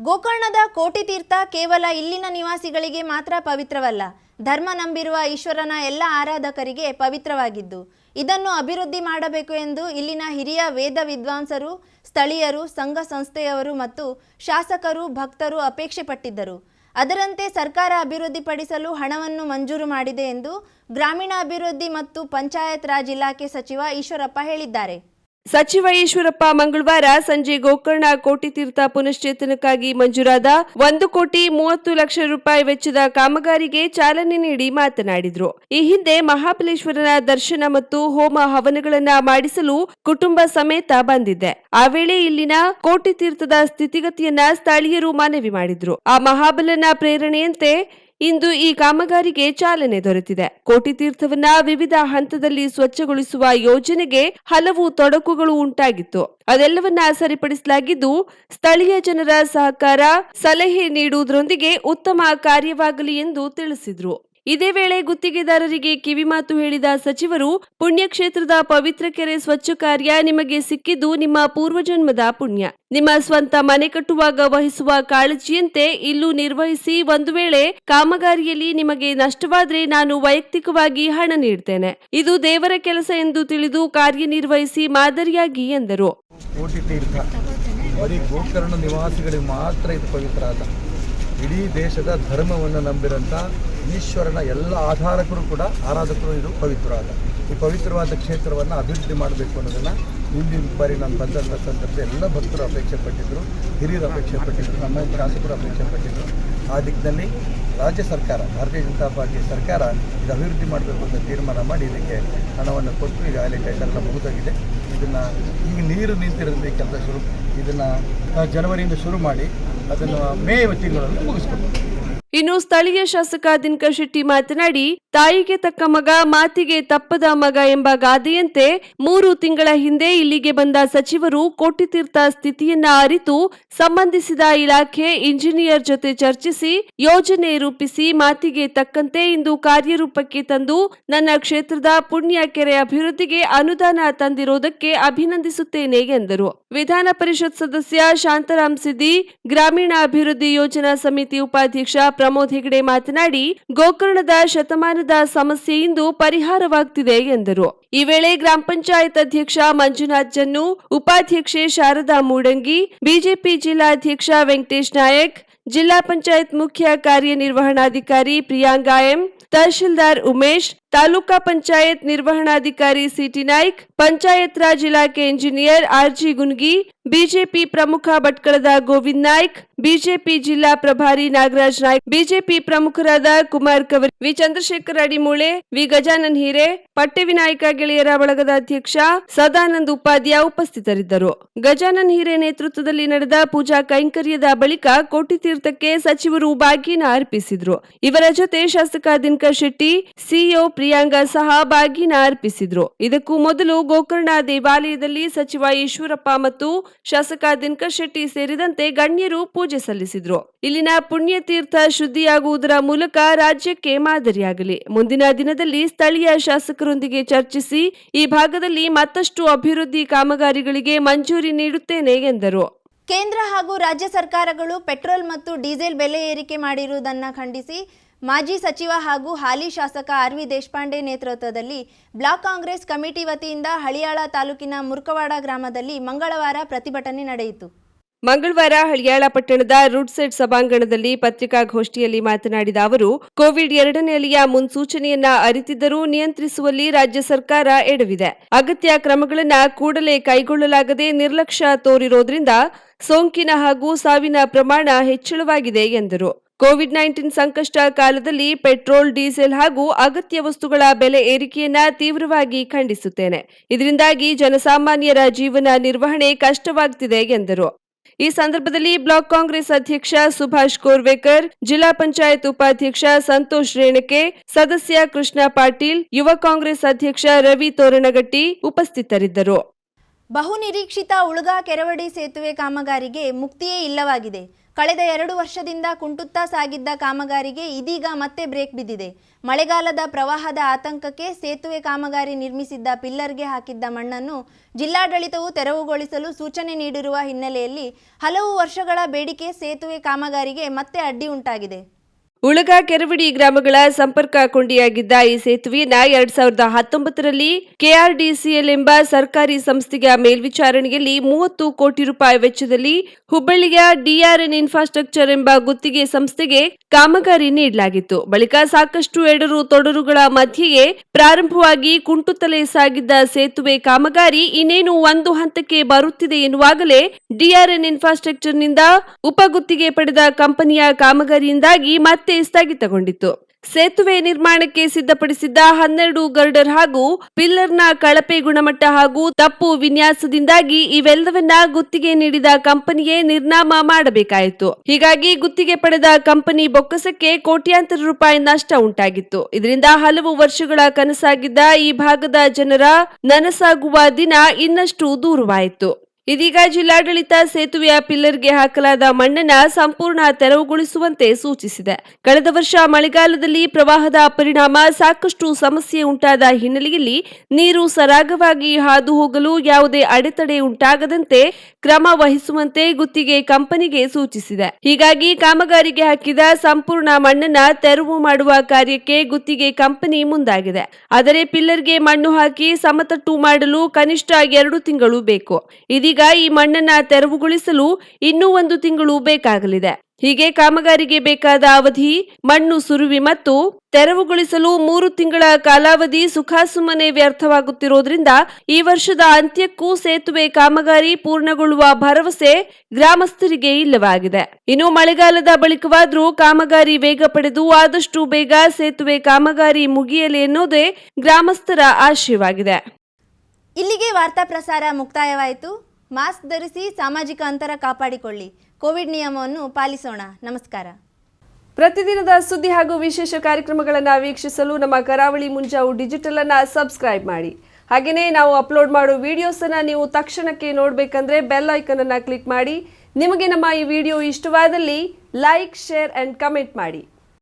ಗೋಕರ್ಣದ ಕೋಟಿ ತೀರ್ಥ ಕೇವಲ ಇಲ್ಲಿನ ನಿವಾಸಿಗಳಿಗೆ ಮಾತ್ರ ಪವಿತ್ರವಲ್ಲ ಧರ್ಮ ನಂಬಿರುವ ಈಶ್ವರನ ಎಲ್ಲ ಆರಾಧಕರಿಗೆ ಪವಿತ್ರವಾಗಿದ್ದು, ಇದನ್ನು ಅಭಿವೃದ್ಧಿ ಮಾಡಬೇಕು ಎಂದು ಇಲ್ಲಿನ ಹಿರಿಯ ವೇದ ವಿದ್ವಾಂಸರು, ಸ್ಥಳೀಯರು, ಸಂಘ ಸಂಸ್ಥೆಯವರು ಮತ್ತು ಶಾಸಕರು, ಭಕ್ತರು ಅಪೇಕ್ಷೆ ಪಟ್ಟಿದ್ದರು. ಅದರಂತೆ ಸರ್ಕಾರ ಅಭಿವೃದ್ಧಿಪಡಿಸಲು ಹಣವನ್ನು ಮಂಜೂರು ಮಾಡಿದೆ ಎಂದು ಗ್ರಾಮೀಣ ಅಭಿವೃದ್ಧಿ ಮತ್ತು ಪಂಚಾಯತ್ ರಾಜ್ ಇಲಾಖೆ ಸಚಿವ ಈಶ್ವರಪ್ಪ ಹೇಳಿದ್ದಾರೆ. ಸಚಿವ ಈಶ್ವರಪ್ಪ ಮಂಗಳವಾರ ಸಂಜೆ ಗೋಕರ್ಣ ಕೋಟಿ ತೀರ್ಥ ಪುನಶ್ಚೇತನಕ್ಕಾಗಿ ಮಂಜೂರಾದ ಒಂದು ಕೋಟಿ ಮೂವತ್ತು ಲಕ್ಷ ರೂಪಾಯಿ ವೆಚ್ಚದ ಕಾಮಗಾರಿಗೆ ಚಾಲನೆ ನೀಡಿ ಮಾತನಾಡಿದರು. ಈ ಹಿಂದೆ ಮಹಾಬಲೇಶ್ವರನ ದರ್ಶನ ಮತ್ತು ಹೋಮ ಹವನಗಳನ್ನ ಮಾಡಿಸಲು ಕುಟುಂಬ ಸಮೇತ ಬಂದಿದ್ದೆ ಆ ವೇಳೆ ಇಲ್ಲಿನ ಕೋಟಿ ತೀರ್ಥದ ಸ್ಥಿತಿಗತಿಯನ್ನ ಸ್ಥಳೀಯರು ಮನವಿ ಮಾಡಿದ್ರು. ಆ ಮಹಾಬಲನ ಪ್ರೇರಣೆಯಂತೆ ಇಂದು ಈ ಕಾಮಗಾರಿಗೆ ಚಾಲನೆ ದೊರೆತಿದೆ. ಕೋಟಿ ತೀರ್ಥವನ್ನ ವಿವಿಧ ಹಂತದಲ್ಲಿ ಸ್ವಚ್ಛಗೊಳಿಸುವ ಯೋಜನೆಗೆ ಹಲವು ತೊಡಕುಗಳು ಉಂಟಾಗಿತ್ತು. ಅದೆಲ್ಲವನ್ನ ಸರಿಪಡಿಸಲಾಗಿದ್ದು, ಸ್ಥಳೀಯ ಜನರ ಸಹಕಾರ, ಸಲಹೆ ನೀಡುವುದರೊಂದಿಗೆ ಉತ್ತಮ ಕಾರ್ಯವಾಗಲಿ ಎಂದು ತಿಳಿಸಿದ್ರು. ಇದೇ ವೇಳೆ ಗುತ್ತಿಗೆದಾರರಿಗೆ ಕಿವಿಮಾತು ಹೇಳಿದ ಸಚಿವರು, ಪುಣ್ಯಕ್ಷೇತ್ರದ ಪವಿತ್ರ ಕೆರೆ ಸ್ವಚ್ಛ ಕಾರ್ಯ ನಿಮಗೆ ಸಿಕ್ಕಿದ್ದು ನಿಮ್ಮ ಪೂರ್ವಜನ್ಮದ ಪುಣ್ಯ. ನಿಮ್ಮ ಸ್ವಂತ ಮನೆ ಕಟ್ಟುವಾಗ ವಹಿಸುವ ಕಾಳಜಿಯಂತೆ ಇಲ್ಲೂ ನಿರ್ವಹಿಸಿ ಒಂದು ವೇಳೆ ಕಾಮಗಾರಿಯಲ್ಲಿ ನಿಮಗೆ ನಷ್ಟವಾದ್ರೆ ನಾನು ವೈಯಕ್ತಿಕವಾಗಿ ಹಣ ನೀಡ್ತೇನೆ. ಇದು ದೇವರ ಕೆಲಸ ಎಂದು ತಿಳಿದು ಕಾರ್ಯನಿರ್ವಹಿಸಿ ಮಾದರಿಯಾಗಿ ಎಂದರು. ಗೋಕರ್ಣ ನಿವಾಸಿಗಳಿಗೆ ಮಾತ್ರ ಇದು ಪವಿತ್ರ ಇಡೀ ದೇಶದ ಧರ್ಮವನ್ನು ನಂಬಿರೋಂಥ ಈಶ್ವರನ ಎಲ್ಲ ಆಧಾರಕರು ಕೂಡ ಆರಾಧಕರು ಇದು ಪವಿತ್ರವಾದ ಈ ಪವಿತ್ರವಾದ ಕ್ಷೇತ್ರವನ್ನು ಅಭಿವೃದ್ಧಿ ಮಾಡಬೇಕು ಅನ್ನೋದನ್ನು ಹಿಂದಿನ ಬಾರಿ ನಾನು ಬಂದಂಥ ಸಂದರ್ಭದಲ್ಲಿ ಎಲ್ಲ ಭಕ್ತರು ಅಪೇಕ್ಷೆ ಪಟ್ಟಿದ್ದರು ಹಿರಿಯರು ಅಪೇಕ್ಷೆ ಪಟ್ಟಿದ್ದರು ನಮ್ಮ ಶಾಸಕರು ಅಪೇಕ್ಷೆ ಪಟ್ಟಿದ್ದರು ಆ ದಿಕ್ಕಿನಲ್ಲಿ ರಾಜ್ಯ ಸರ್ಕಾರ, ಭಾರತೀಯ ಜನತಾ ಪಾರ್ಟಿ ಸರ್ಕಾರ ಇದು ಅಭಿವೃದ್ಧಿ ಮಾಡಬೇಕು ಅಂತ ತೀರ್ಮಾನ ಮಾಡಿ ಇದಕ್ಕೆ ಹಣವನ್ನು ಕೊಟ್ಟು ಈಗ ಅಲ್ಲಿ ಟೆಂಡರ್ನ ಮುಗಿದೋಗಿದೆ. ಇದನ್ನು ಈಗ ನೀರು ನಿಂತಿರೋದ್ರಿಂದ ಈ ಕೆಲಸ ಶುರು, ಇದನ್ನು ಜನವರಿಯಿಂದ ಶುರು ಮಾಡಿ ಅದನ್ನು ಮೇ ತಿಂಗಳಲ್ಲಿ ಮುಗಿಸ್ಕೊಡ್ತೀವಿ ಇನ್ನು ಸ್ಥಳೀಯ ಶಾಸಕ ದಿನಕರ್ ಶೆಟ್ಟಿ ಮಾತನಾಡಿ, ತಾಯಿಗೆ ತಕ್ಕ ಮಗ, ಮಾತಿಗೆ ತಪ್ಪದ ಮಗ ಎಂಬ ಗಾದೆಯಂತೆ ಮೂರು ತಿಂಗಳ ಹಿಂದೆ ಇಲ್ಲಿಗೆ ಬಂದ ಸಚಿವರು ಕೋಟಿತೀರ್ಥ ಸ್ಥಿತಿಯನ್ನ ಅರಿತು ಸಂಬಂಧಿಸಿದ ಇಲಾಖೆ ಇಂಜಿನಿಯರ್ ಜೊತೆ ಚರ್ಚಿಸಿ ಯೋಜನೆ ರೂಪಿಸಿ ಮಾತಿಗೆ ತಕ್ಕಂತೆ ಇಂದು ಕಾರ್ಯರೂಪಕ್ಕೆ ತಂದು ನನ್ನ ಕ್ಷೇತ್ರದ ಪುಣ್ಯ ಕೆರೆ ಅಭಿವೃದ್ಧಿಗೆ ಅನುದಾನ ತಂದಿರುವುದಕ್ಕೆ ಅಭಿನಂದಿಸುತ್ತೇನೆ ಎಂದರು. ವಿಧಾನ ಪರಿಷತ್ ಸದಸ್ಯ ಶಾಂತರಾಮ್ ಸಿದ್ದಿ ಗ್ರಾಮೀಣ ಅಭಿವೃದ್ಧಿ ಯೋಜನಾ ಸಮಿತಿ ಉಪಾಧ್ಯಕ್ಷ ಪ್ರಮೋದ್ ಹೆಗಡೆ ಮಾತನಾಡಿ, ಗೋಕರ್ಣದ ಶತಮಾನದ ಸಮಸ್ಯೆ ಇಂದು ಪರಿಹಾರವಾಗ್ತಿದೆ ಎಂದರು. ಈ ವೇಳೆ ಗ್ರಾಮ ಪಂಚಾಯತ್ ಅಧ್ಯಕ್ಷ ಮಂಜುನಾಥ್ ಜನ್ನು ಉಪಾಧ್ಯಕ್ಷೆ ಶಾರದಾ ಮೂಡಂಗಿ, ಬಿಜೆಪಿ ಜಿಲ್ಲಾಧ್ಯಕ್ಷ ವೆಂಕಟೇಶ್ ನಾಯಕ್, ಜಿಲ್ಲಾ ಪಂಚಾಯತ್ ಮುಖ್ಯ ಕಾರ್ಯನಿರ್ವಹಣಾಧಿಕಾರಿ ಪ್ರಿಯಾಂಗಾ ಎಂ, ತಹಶೀಲ್ದಾರ್ ಉಮೇಶ್, ತಾಲೂಕಾ ಪಂಚಾಯತ್ ನಿರ್ವಹಣಾಧಿಕಾರಿ ಸಿಟಿ ನಾಯ್ಕ್, ಪಂಚಾಯತ್ ರಾಜ್ ಇಲಾಖೆ ಇಂಜಿನಿಯರ್ ಆರ್ಜಿ ಗುನ್ಗಿ ಬಿಜೆಪಿ ಪ್ರಮುಖ ಭಟ್ಕಳದ ಗೋವಿಂದ್ ನಾಯ್ಕ್, ಬಿಜೆಪಿ ಜಿಲ್ಲಾ ಪ್ರಭಾರಿ ನಾಗರಾಜ್ ನಾಯ್ಕ್, ಬಿಜೆಪಿ ಪ್ರಮುಖರಾದ ಕುಮಾರ್ ಕವರಿ, ವಿ ಚಂದ್ರಶೇಖರ್ ಅಡಿಮೂಳೆ, ವಿ ಗಜಾನನ್ ಹಿರೆ, ಪಟ್ಟೆ ವಿನಾಯಕ ಗೆಳೆಯರ ಬಳಗದ ಅಧ್ಯಕ್ಷ ಸದಾನಂದ್ ಉಪಾಧ್ಯಾಯ ಉಪಸ್ಥಿತರಿದ್ದರು. ಗಜಾನನ್ ಹಿರೆ ನೇತೃತ್ವದಲ್ಲಿ ನಡೆದ ಪೂಜಾ ಕೈಂಕರ್ಯದ ಬಳಿಕ ಕೋಟಿ ತೀರ್ಥಕ್ಕೆ ಸಚಿವರು ಬಾಗಿನ ಅರ್ಪಿಸಿದ್ರು. ಇವರ ಜೊತೆ ಶಾಸಕ ದಿನಕರ್ ಶೆಟ್ಟಿ, ಸಿಇಒ ಪ್ರಿಯಾಂಗ ಸಹ ಬಾಗಿನ ಅರ್ಪಿಸಿದ್ರು. ಇದಕ್ಕೂ ಮೊದಲು ಗೋಕರ್ಣ ದೇವಾಲಯದಲ್ಲಿ ಸಚಿವ ಈಶ್ವರಪ್ಪ ಮತ್ತು ಶಾಸಕ ದಿನಕರ್ ಶೆಟ್ಟಿ ಸೇರಿದಂತೆ ಗಣ್ಯರು ಪೂಜೆ ಸಲ್ಲಿಸಿದ್ರು. ಇಲ್ಲಿನ ಪುಣ್ಯ ತೀರ್ಥ ಶುದ್ಧಿಯಾಗುವುದರ ಮೂಲಕ ರಾಜ್ಯಕ್ಕೆ ಮಾದರಿಯಾಗಲಿ. ಮುಂದಿನ ದಿನದಲ್ಲಿ ಸ್ಥಳೀಯ ಶಾಸಕರೊಂದಿಗೆ ಚರ್ಚಿಸಿ, ಈ ಭಾಗದಲ್ಲಿ ಮತ್ತಷ್ಟು ಅಭಿವೃದ್ಧಿ ಕಾಮಗಾರಿಗಳಿಗೆ ಮಂಜೂರಿ ನೀಡುತ್ತೇನೆ ಎಂದರು. ಕೇಂದ್ರ ಹಾಗೂ ರಾಜ್ಯ ಸರ್ಕಾರಗಳು ಪೆಟ್ರೋಲ್ ಮತ್ತು ಡೀಸೆಲ್ ಬೆಲೆ ಏರಿಕೆ ಮಾಡಿರುವುದನ್ನು ಖಂಡಿಸಿ ಮಾಜಿ ಸಚಿವ ಹಾಗೂ ಹಾಲಿ ಶಾಸಕ ಆರ್ ವಿ ದೇಶಪಾಂಡೆ ನೇತೃತ್ವದಲ್ಲಿ ಬ್ಲಾಕ್ ಕಾಂಗ್ರೆಸ್ ಕಮಿಟಿ ವತಿಯಿಂದ ಹಳಿಯಾಳ ತಾಲೂಕಿನ ಮುರ್ಕವಾಡ ಗ್ರಾಮದಲ್ಲಿ ಮಂಗಳವಾರ ಪ್ರತಿಭಟನೆ ನಡೆಯಿತು. ಮಂಗಳವಾರ ಹಳಿಯಾಳ ಪಟ್ಟಣದ ರೂಟ್ಸೆಟ್ ಸಭಾಂಗಣದಲ್ಲಿ ಪತ್ರಿಕಾಗೋಷ್ಠಿಯಲ್ಲಿ ಮಾತನಾಡಿದ ಅವರು, ಕೋವಿಡ್ ಎರಡನೇ ಅಲೆಯ ಮುನ್ಸೂಚನೆಯನ್ನ ಅರಿತಿದ್ದರೂ ನಿಯಂತ್ರಿಸುವಲ್ಲಿ ರಾಜ್ಯ ಸರ್ಕಾರ ಎಡವಿದೆ. ಅಗತ್ಯ ಕ್ರಮಗಳನ್ನು ಕೂಡಲೇ ಕೈಗೊಳ್ಳಲಾಗದೆ ನಿರ್ಲಕ್ಷ್ಯ ತೋರಿರೋದ್ರಿಂದ ಸೋಂಕಿನ ಹಾಗೂ ಸಾವಿನ ಪ್ರಮಾಣ ಹೆಚ್ಚಳವಾಗಿದೆ ಎಂದರು. ಕೋವಿಡ್ ನೈನ್ಟೀನ್ ಸಂಕಷ್ಟ ಕಾಲದಲ್ಲಿ ಪೆಟ್ರೋಲ್, ಡೀಸೆಲ್ ಹಾಗೂ ಅಗತ್ಯ ವಸ್ತುಗಳ ಬೆಲೆ ಏರಿಕೆಯನ್ನ ತೀವ್ರವಾಗಿ ಖಂಡಿಸುತ್ತೇನೆ. ಇದರಿಂದಾಗಿ ಜನಸಾಮಾನ್ಯರ ಜೀವನ ನಿರ್ವಹಣೆ ಕಷ್ಟವಾಗ್ತಿದೆ ಎಂದರು. ಈ ಸಂದರ್ಭದಲ್ಲಿ ಬ್ಲಾಕ್ ಕಾಂಗ್ರೆಸ್ ಅಧ್ಯಕ್ಷ ಸುಭಾಷ್ ಕೋರ್ವೇಕರ್, ಜಿಲ್ಲಾ ಪಂಚಾಯತ್ ಉಪಾಧ್ಯಕ್ಷ ಸಂತೋಷ್ ರೇಣಕೆ, ಸದಸ್ಯ ಕೃಷ್ಣ ಪಾಟೀಲ್, ಯುವ ಕಾಂಗ್ರೆಸ್ ಅಧ್ಯಕ್ಷ ರವಿ ತೋರಣಗಟ್ಟಿ ಉಪಸ್ಥಿತರಿದ್ದರು. ಬಹುನಿರೀಕ್ಷಿತ ಉಳುಗಾ, ಕೆರವಡಿ ಸೇತುವೆ ಕಾಮಗಾರಿಗೆ ಮುಕ್ತಿಯೇ ಇಲ್ಲವಾಗಿದೆ. ಕಳೆದ ಎರಡು ವರ್ಷದಿಂದ ಕುಂಟುತ್ತಾ ಸಾಗಿದ್ದ ಕಾಮಗಾರಿಗೆ ಇದೀಗ ಮತ್ತೆ ಬ್ರೇಕ್ ಬಿದ್ದಿದೆ. ಮಳೆಗಾಲದ ಪ್ರವಾಹದ ಆತಂಕಕ್ಕೆ ಸೇತುವೆ ಕಾಮಗಾರಿ ನಿರ್ಮಿಸಿದ್ದ ಪಿಲ್ಲರ್ಗೆ ಹಾಕಿದ್ದ ಮಣ್ಣನ್ನು ಜಿಲ್ಲಾಡಳಿತವು ತೆರವುಗೊಳಿಸಲು ಸೂಚನೆ ನೀಡಿರುವ ಹಿನ್ನೆಲೆಯಲ್ಲಿ ಹಲವು ವರ್ಷಗಳ ಬೇಡಿಕೆ ಸೇತುವೆ ಕಾಮಗಾರಿಗೆ ಮತ್ತೆ ಅಡ್ಡಿ ಉಂಟಾಗಿದೆ. ಉಳಗ ಕೆರವಡಿ ಗ್ರಾಮಗಳ ಸಂಪರ್ಕ ಕೊಂಡಿಯಾಗಿದ್ದ ಈ ಸೇತುವೆಯನ್ನ ಎರಡ್ ಸಾವಿರದ ಹತ್ತೊಂಬತ್ತರಲ್ಲಿ ಕೆಆರ್ಡಿಸಿಎಲ್ ಎಂಬ ಸರ್ಕಾರಿ ಸಂಸ್ಥೆಯ ಮೇಲ್ವಿಚಾರಣೆಯಲ್ಲಿ ಮೂವತ್ತು ಕೋಟಿ ರೂಪಾಯಿ ವೆಚ್ಚದಲ್ಲಿ ಹುಬ್ಬಳ್ಳಿಯ ಡಿಆರ್ಎನ್ ಇನ್ಫ್ರಾಸ್ಟ್ರಕ್ಚರ್ ಎಂಬ ಗುತ್ತಿಗೆ ಸಂಸ್ಥೆಗೆ ಕಾಮಗಾರಿ ನೀಡಲಾಗಿತ್ತು. ಬಳಿಕ ಸಾಕಷ್ಟು ಎಡರು ತೊಡರುಗಳ ಮಧ್ಯೆಯೇ ಪ್ರಾರಂಭವಾಗಿ ಕುಂಟುತ್ತಲೇ ಸಾಗಿದ್ದ ಸೇತುವೆ ಕಾಮಗಾರಿ ಇನ್ನೇನು ಒಂದು ಹಂತಕ್ಕೆ ಬರುತ್ತಿದೆ ಎನ್ನುವಾಗಲೇ ಡಿಆರ್ಎನ್ ಇನ್ಫ್ರಾಸ್ಟ್ರಕ್ಚರ್ನಿಂದ ಉಪಗುತ್ತಿಗೆ ಪಡೆದ ಕಂಪನಿಯ ಕಾಮಗಾರಿಯಿಂದಾಗಿ ಮತ್ತೆ ಸ್ಥಗಿತಗೊಂಡಿತ್ತು ಸೇತುವೆ ನಿರ್ಮಾಣಕ್ಕೆ ಸಿದ್ಧಪಡಿಸಿದ್ದ ಹನ್ನೆರಡು ಗರ್ಡರ್ ಹಾಗೂ ಪಿಲ್ಲರ್ನ ಕಳಪೆ ಗುಣಮಟ್ಟ ಹಾಗೂ ತಪ್ಪು ವಿನ್ಯಾಸದಿಂದಾಗಿ ಇವೆಲ್ಲವನ್ನ ಗುತ್ತಿಗೆ ನೀಡಿದ ಕಂಪನಿಯೇ ನಿರ್ನಾಮ ಮಾಡಬೇಕಾಯಿತು. ಹೀಗಾಗಿ ಗುತ್ತಿಗೆ ಪಡೆದ ಕಂಪನಿ ಬೊಕ್ಕಸಕ್ಕೆ ಕೋಟ್ಯಾಂತರ ರೂಪಾಯಿ ನಷ್ಟ ಉಂಟಾಗಿತ್ತು. ಇದರಿಂದ ಹಲವು ವರ್ಷಗಳ ಕನಸಾಗಿದ್ದ ಈ ಭಾಗದ ಜನರ ನನಸಾಗುವ ದಿನ ಇನ್ನಷ್ಟು ದೂರವಾಯಿತು. ಇದೀಗ ಜಿಲ್ಲಾಡಳಿತ ಸೇತುವೆಯ ಪಿಲ್ಲರ್ಗೆ ಹಾಕಲಾದ ಮಣ್ಣನ್ನ ಸಂಪೂರ್ಣ ತೆರವುಗೊಳಿಸುವಂತೆ ಸೂಚಿಸಿದೆ. ಕಳೆದ ವರ್ಷ ಮಳೆಗಾಲದಲ್ಲಿ ಪ್ರವಾಹದ ಪರಿಣಾಮ ಸಾಕಷ್ಟು ಸಮಸ್ಯೆ ಉಂಟಾದ ಹಿನ್ನೆಲೆಯಲ್ಲಿ ನೀರು ಸರಾಗವಾಗಿ ಹಾದು ಹೋಗಲು ಯಾವುದೇ ಅಡೆತಡೆ ಉಂಟಾಗದಂತೆ ಕ್ರಮ ವಹಿಸುವಂತೆ ಗುತ್ತಿಗೆ ಕಂಪನಿಗೆ ಸೂಚಿಸಿದೆ. ಹೀಗಾಗಿ ಕಾಮಗಾರಿಗೆ ಹಾಕಿದ ಸಂಪೂರ್ಣ ಮಣ್ಣನ್ನ ತೆರವು ಮಾಡುವ ಕಾರ್ಯಕ್ಕೆ ಗುತ್ತಿಗೆ ಕಂಪನಿ ಮುಂದಾಗಿದೆ. ಆದರೆ ಪಿಲ್ಲರ್ಗೆ ಮಣ್ಣು ಹಾಕಿ ಸಮತಟ್ಟು ಮಾಡಲು ಕನಿಷ್ಠ ಎರಡು ತಿಂಗಳು ಬೇಕು. ಈ ಮಣ್ಣನ್ನ ತೆರವುಗೊಳಿಸಲು ಇನ್ನೂ ಒಂದು ತಿಂಗಳು ಬೇಕಾಗಲಿದೆ. ಹೀಗೆ ಕಾಮಗಾರಿಗೆ ಬೇಕಾದ ಅವಧಿ, ಮಣ್ಣು ಸುರುವಿ ಮತ್ತು ತೆರವುಗೊಳಿಸಲು ಮೂರು ತಿಂಗಳ ಕಾಲಾವಧಿ ಸುಖಾಸುಮ್ಮನೆ ವ್ಯರ್ಥವಾಗುತ್ತಿರುವುದರಿಂದ ಈ ವರ್ಷದ ಅಂತ್ಯಕ್ಕೂ ಸೇತುವೆ ಕಾಮಗಾರಿ ಪೂರ್ಣಗೊಳ್ಳುವ ಭರವಸೆ ಗ್ರಾಮಸ್ಥರಿಗೆ ಇಲ್ಲವಾಗಿದೆ. ಇನ್ನು ಮಳೆಗಾಲದ ಬಳಿಕವಾದರೂ ಕಾಮಗಾರಿ ವೇಗ ಪಡೆದು ಆದಷ್ಟು ಬೇಗ ಸೇತುವೆ ಕಾಮಗಾರಿ ಮುಗಿಯಲಿ ಎನ್ನುವುದೇ ಗ್ರಾಮಸ್ಥರ ಆಶಯವಾಗಿದೆ. ಇಲ್ಲಿಗೆ ವಾರ್ತಾ ಪ್ರಸಾರ ಮುಕ್ತಾಯವಾಯಿತು. ಮಾಸ್ಕ್ ಧರಿಸಿ ಸಾಮಾಜಿಕ ಅಂತರ ಕಾಪಾಡಿಕೊಳ್ಳಿ. ಕೋವಿಡ್ ನಿಯಮವನ್ನು ಪಾಲಿಸೋಣ. ನಮಸ್ಕಾರ. ಪ್ರತಿದಿನದ ಸುದ್ದಿ ಹಾಗೂ ವಿಶೇಷ ಕಾರ್ಯಕ್ರಮಗಳನ್ನು ವೀಕ್ಷಿಸಲು ನಮ್ಮ ಕರಾವಳಿ ಮುಂಜಾವು ಡಿಜಿಟಲ್ ಅನ್ನ ಸಬ್ಸ್ಕ್ರೈಬ್ ಮಾಡಿ. ಹಾಗೆಯೇ ನಾವು ಅಪ್ಲೋಡ್ ಮಾಡೋ ವಿಡಿಯೋಸ್ ಅನ್ನ ನೀವು ತಕ್ಷಣಕ್ಕೆ ನೋಡಬೇಕಂದ್ರೆ ಬೆಲ್ ಐಕನ್ ಅನ್ನು ಕ್ಲಿಕ್ ಮಾಡಿ. ನಿಮಗೆ ನಮ್ಮ ಈ ವಿಡಿಯೋ ಇಷ್ಟವಾದಲ್ಲಿ ಲೈಕ್, ಶೇರ್ ಅಂಡ್ ಕಮೆಂಟ್ ಮಾಡಿ.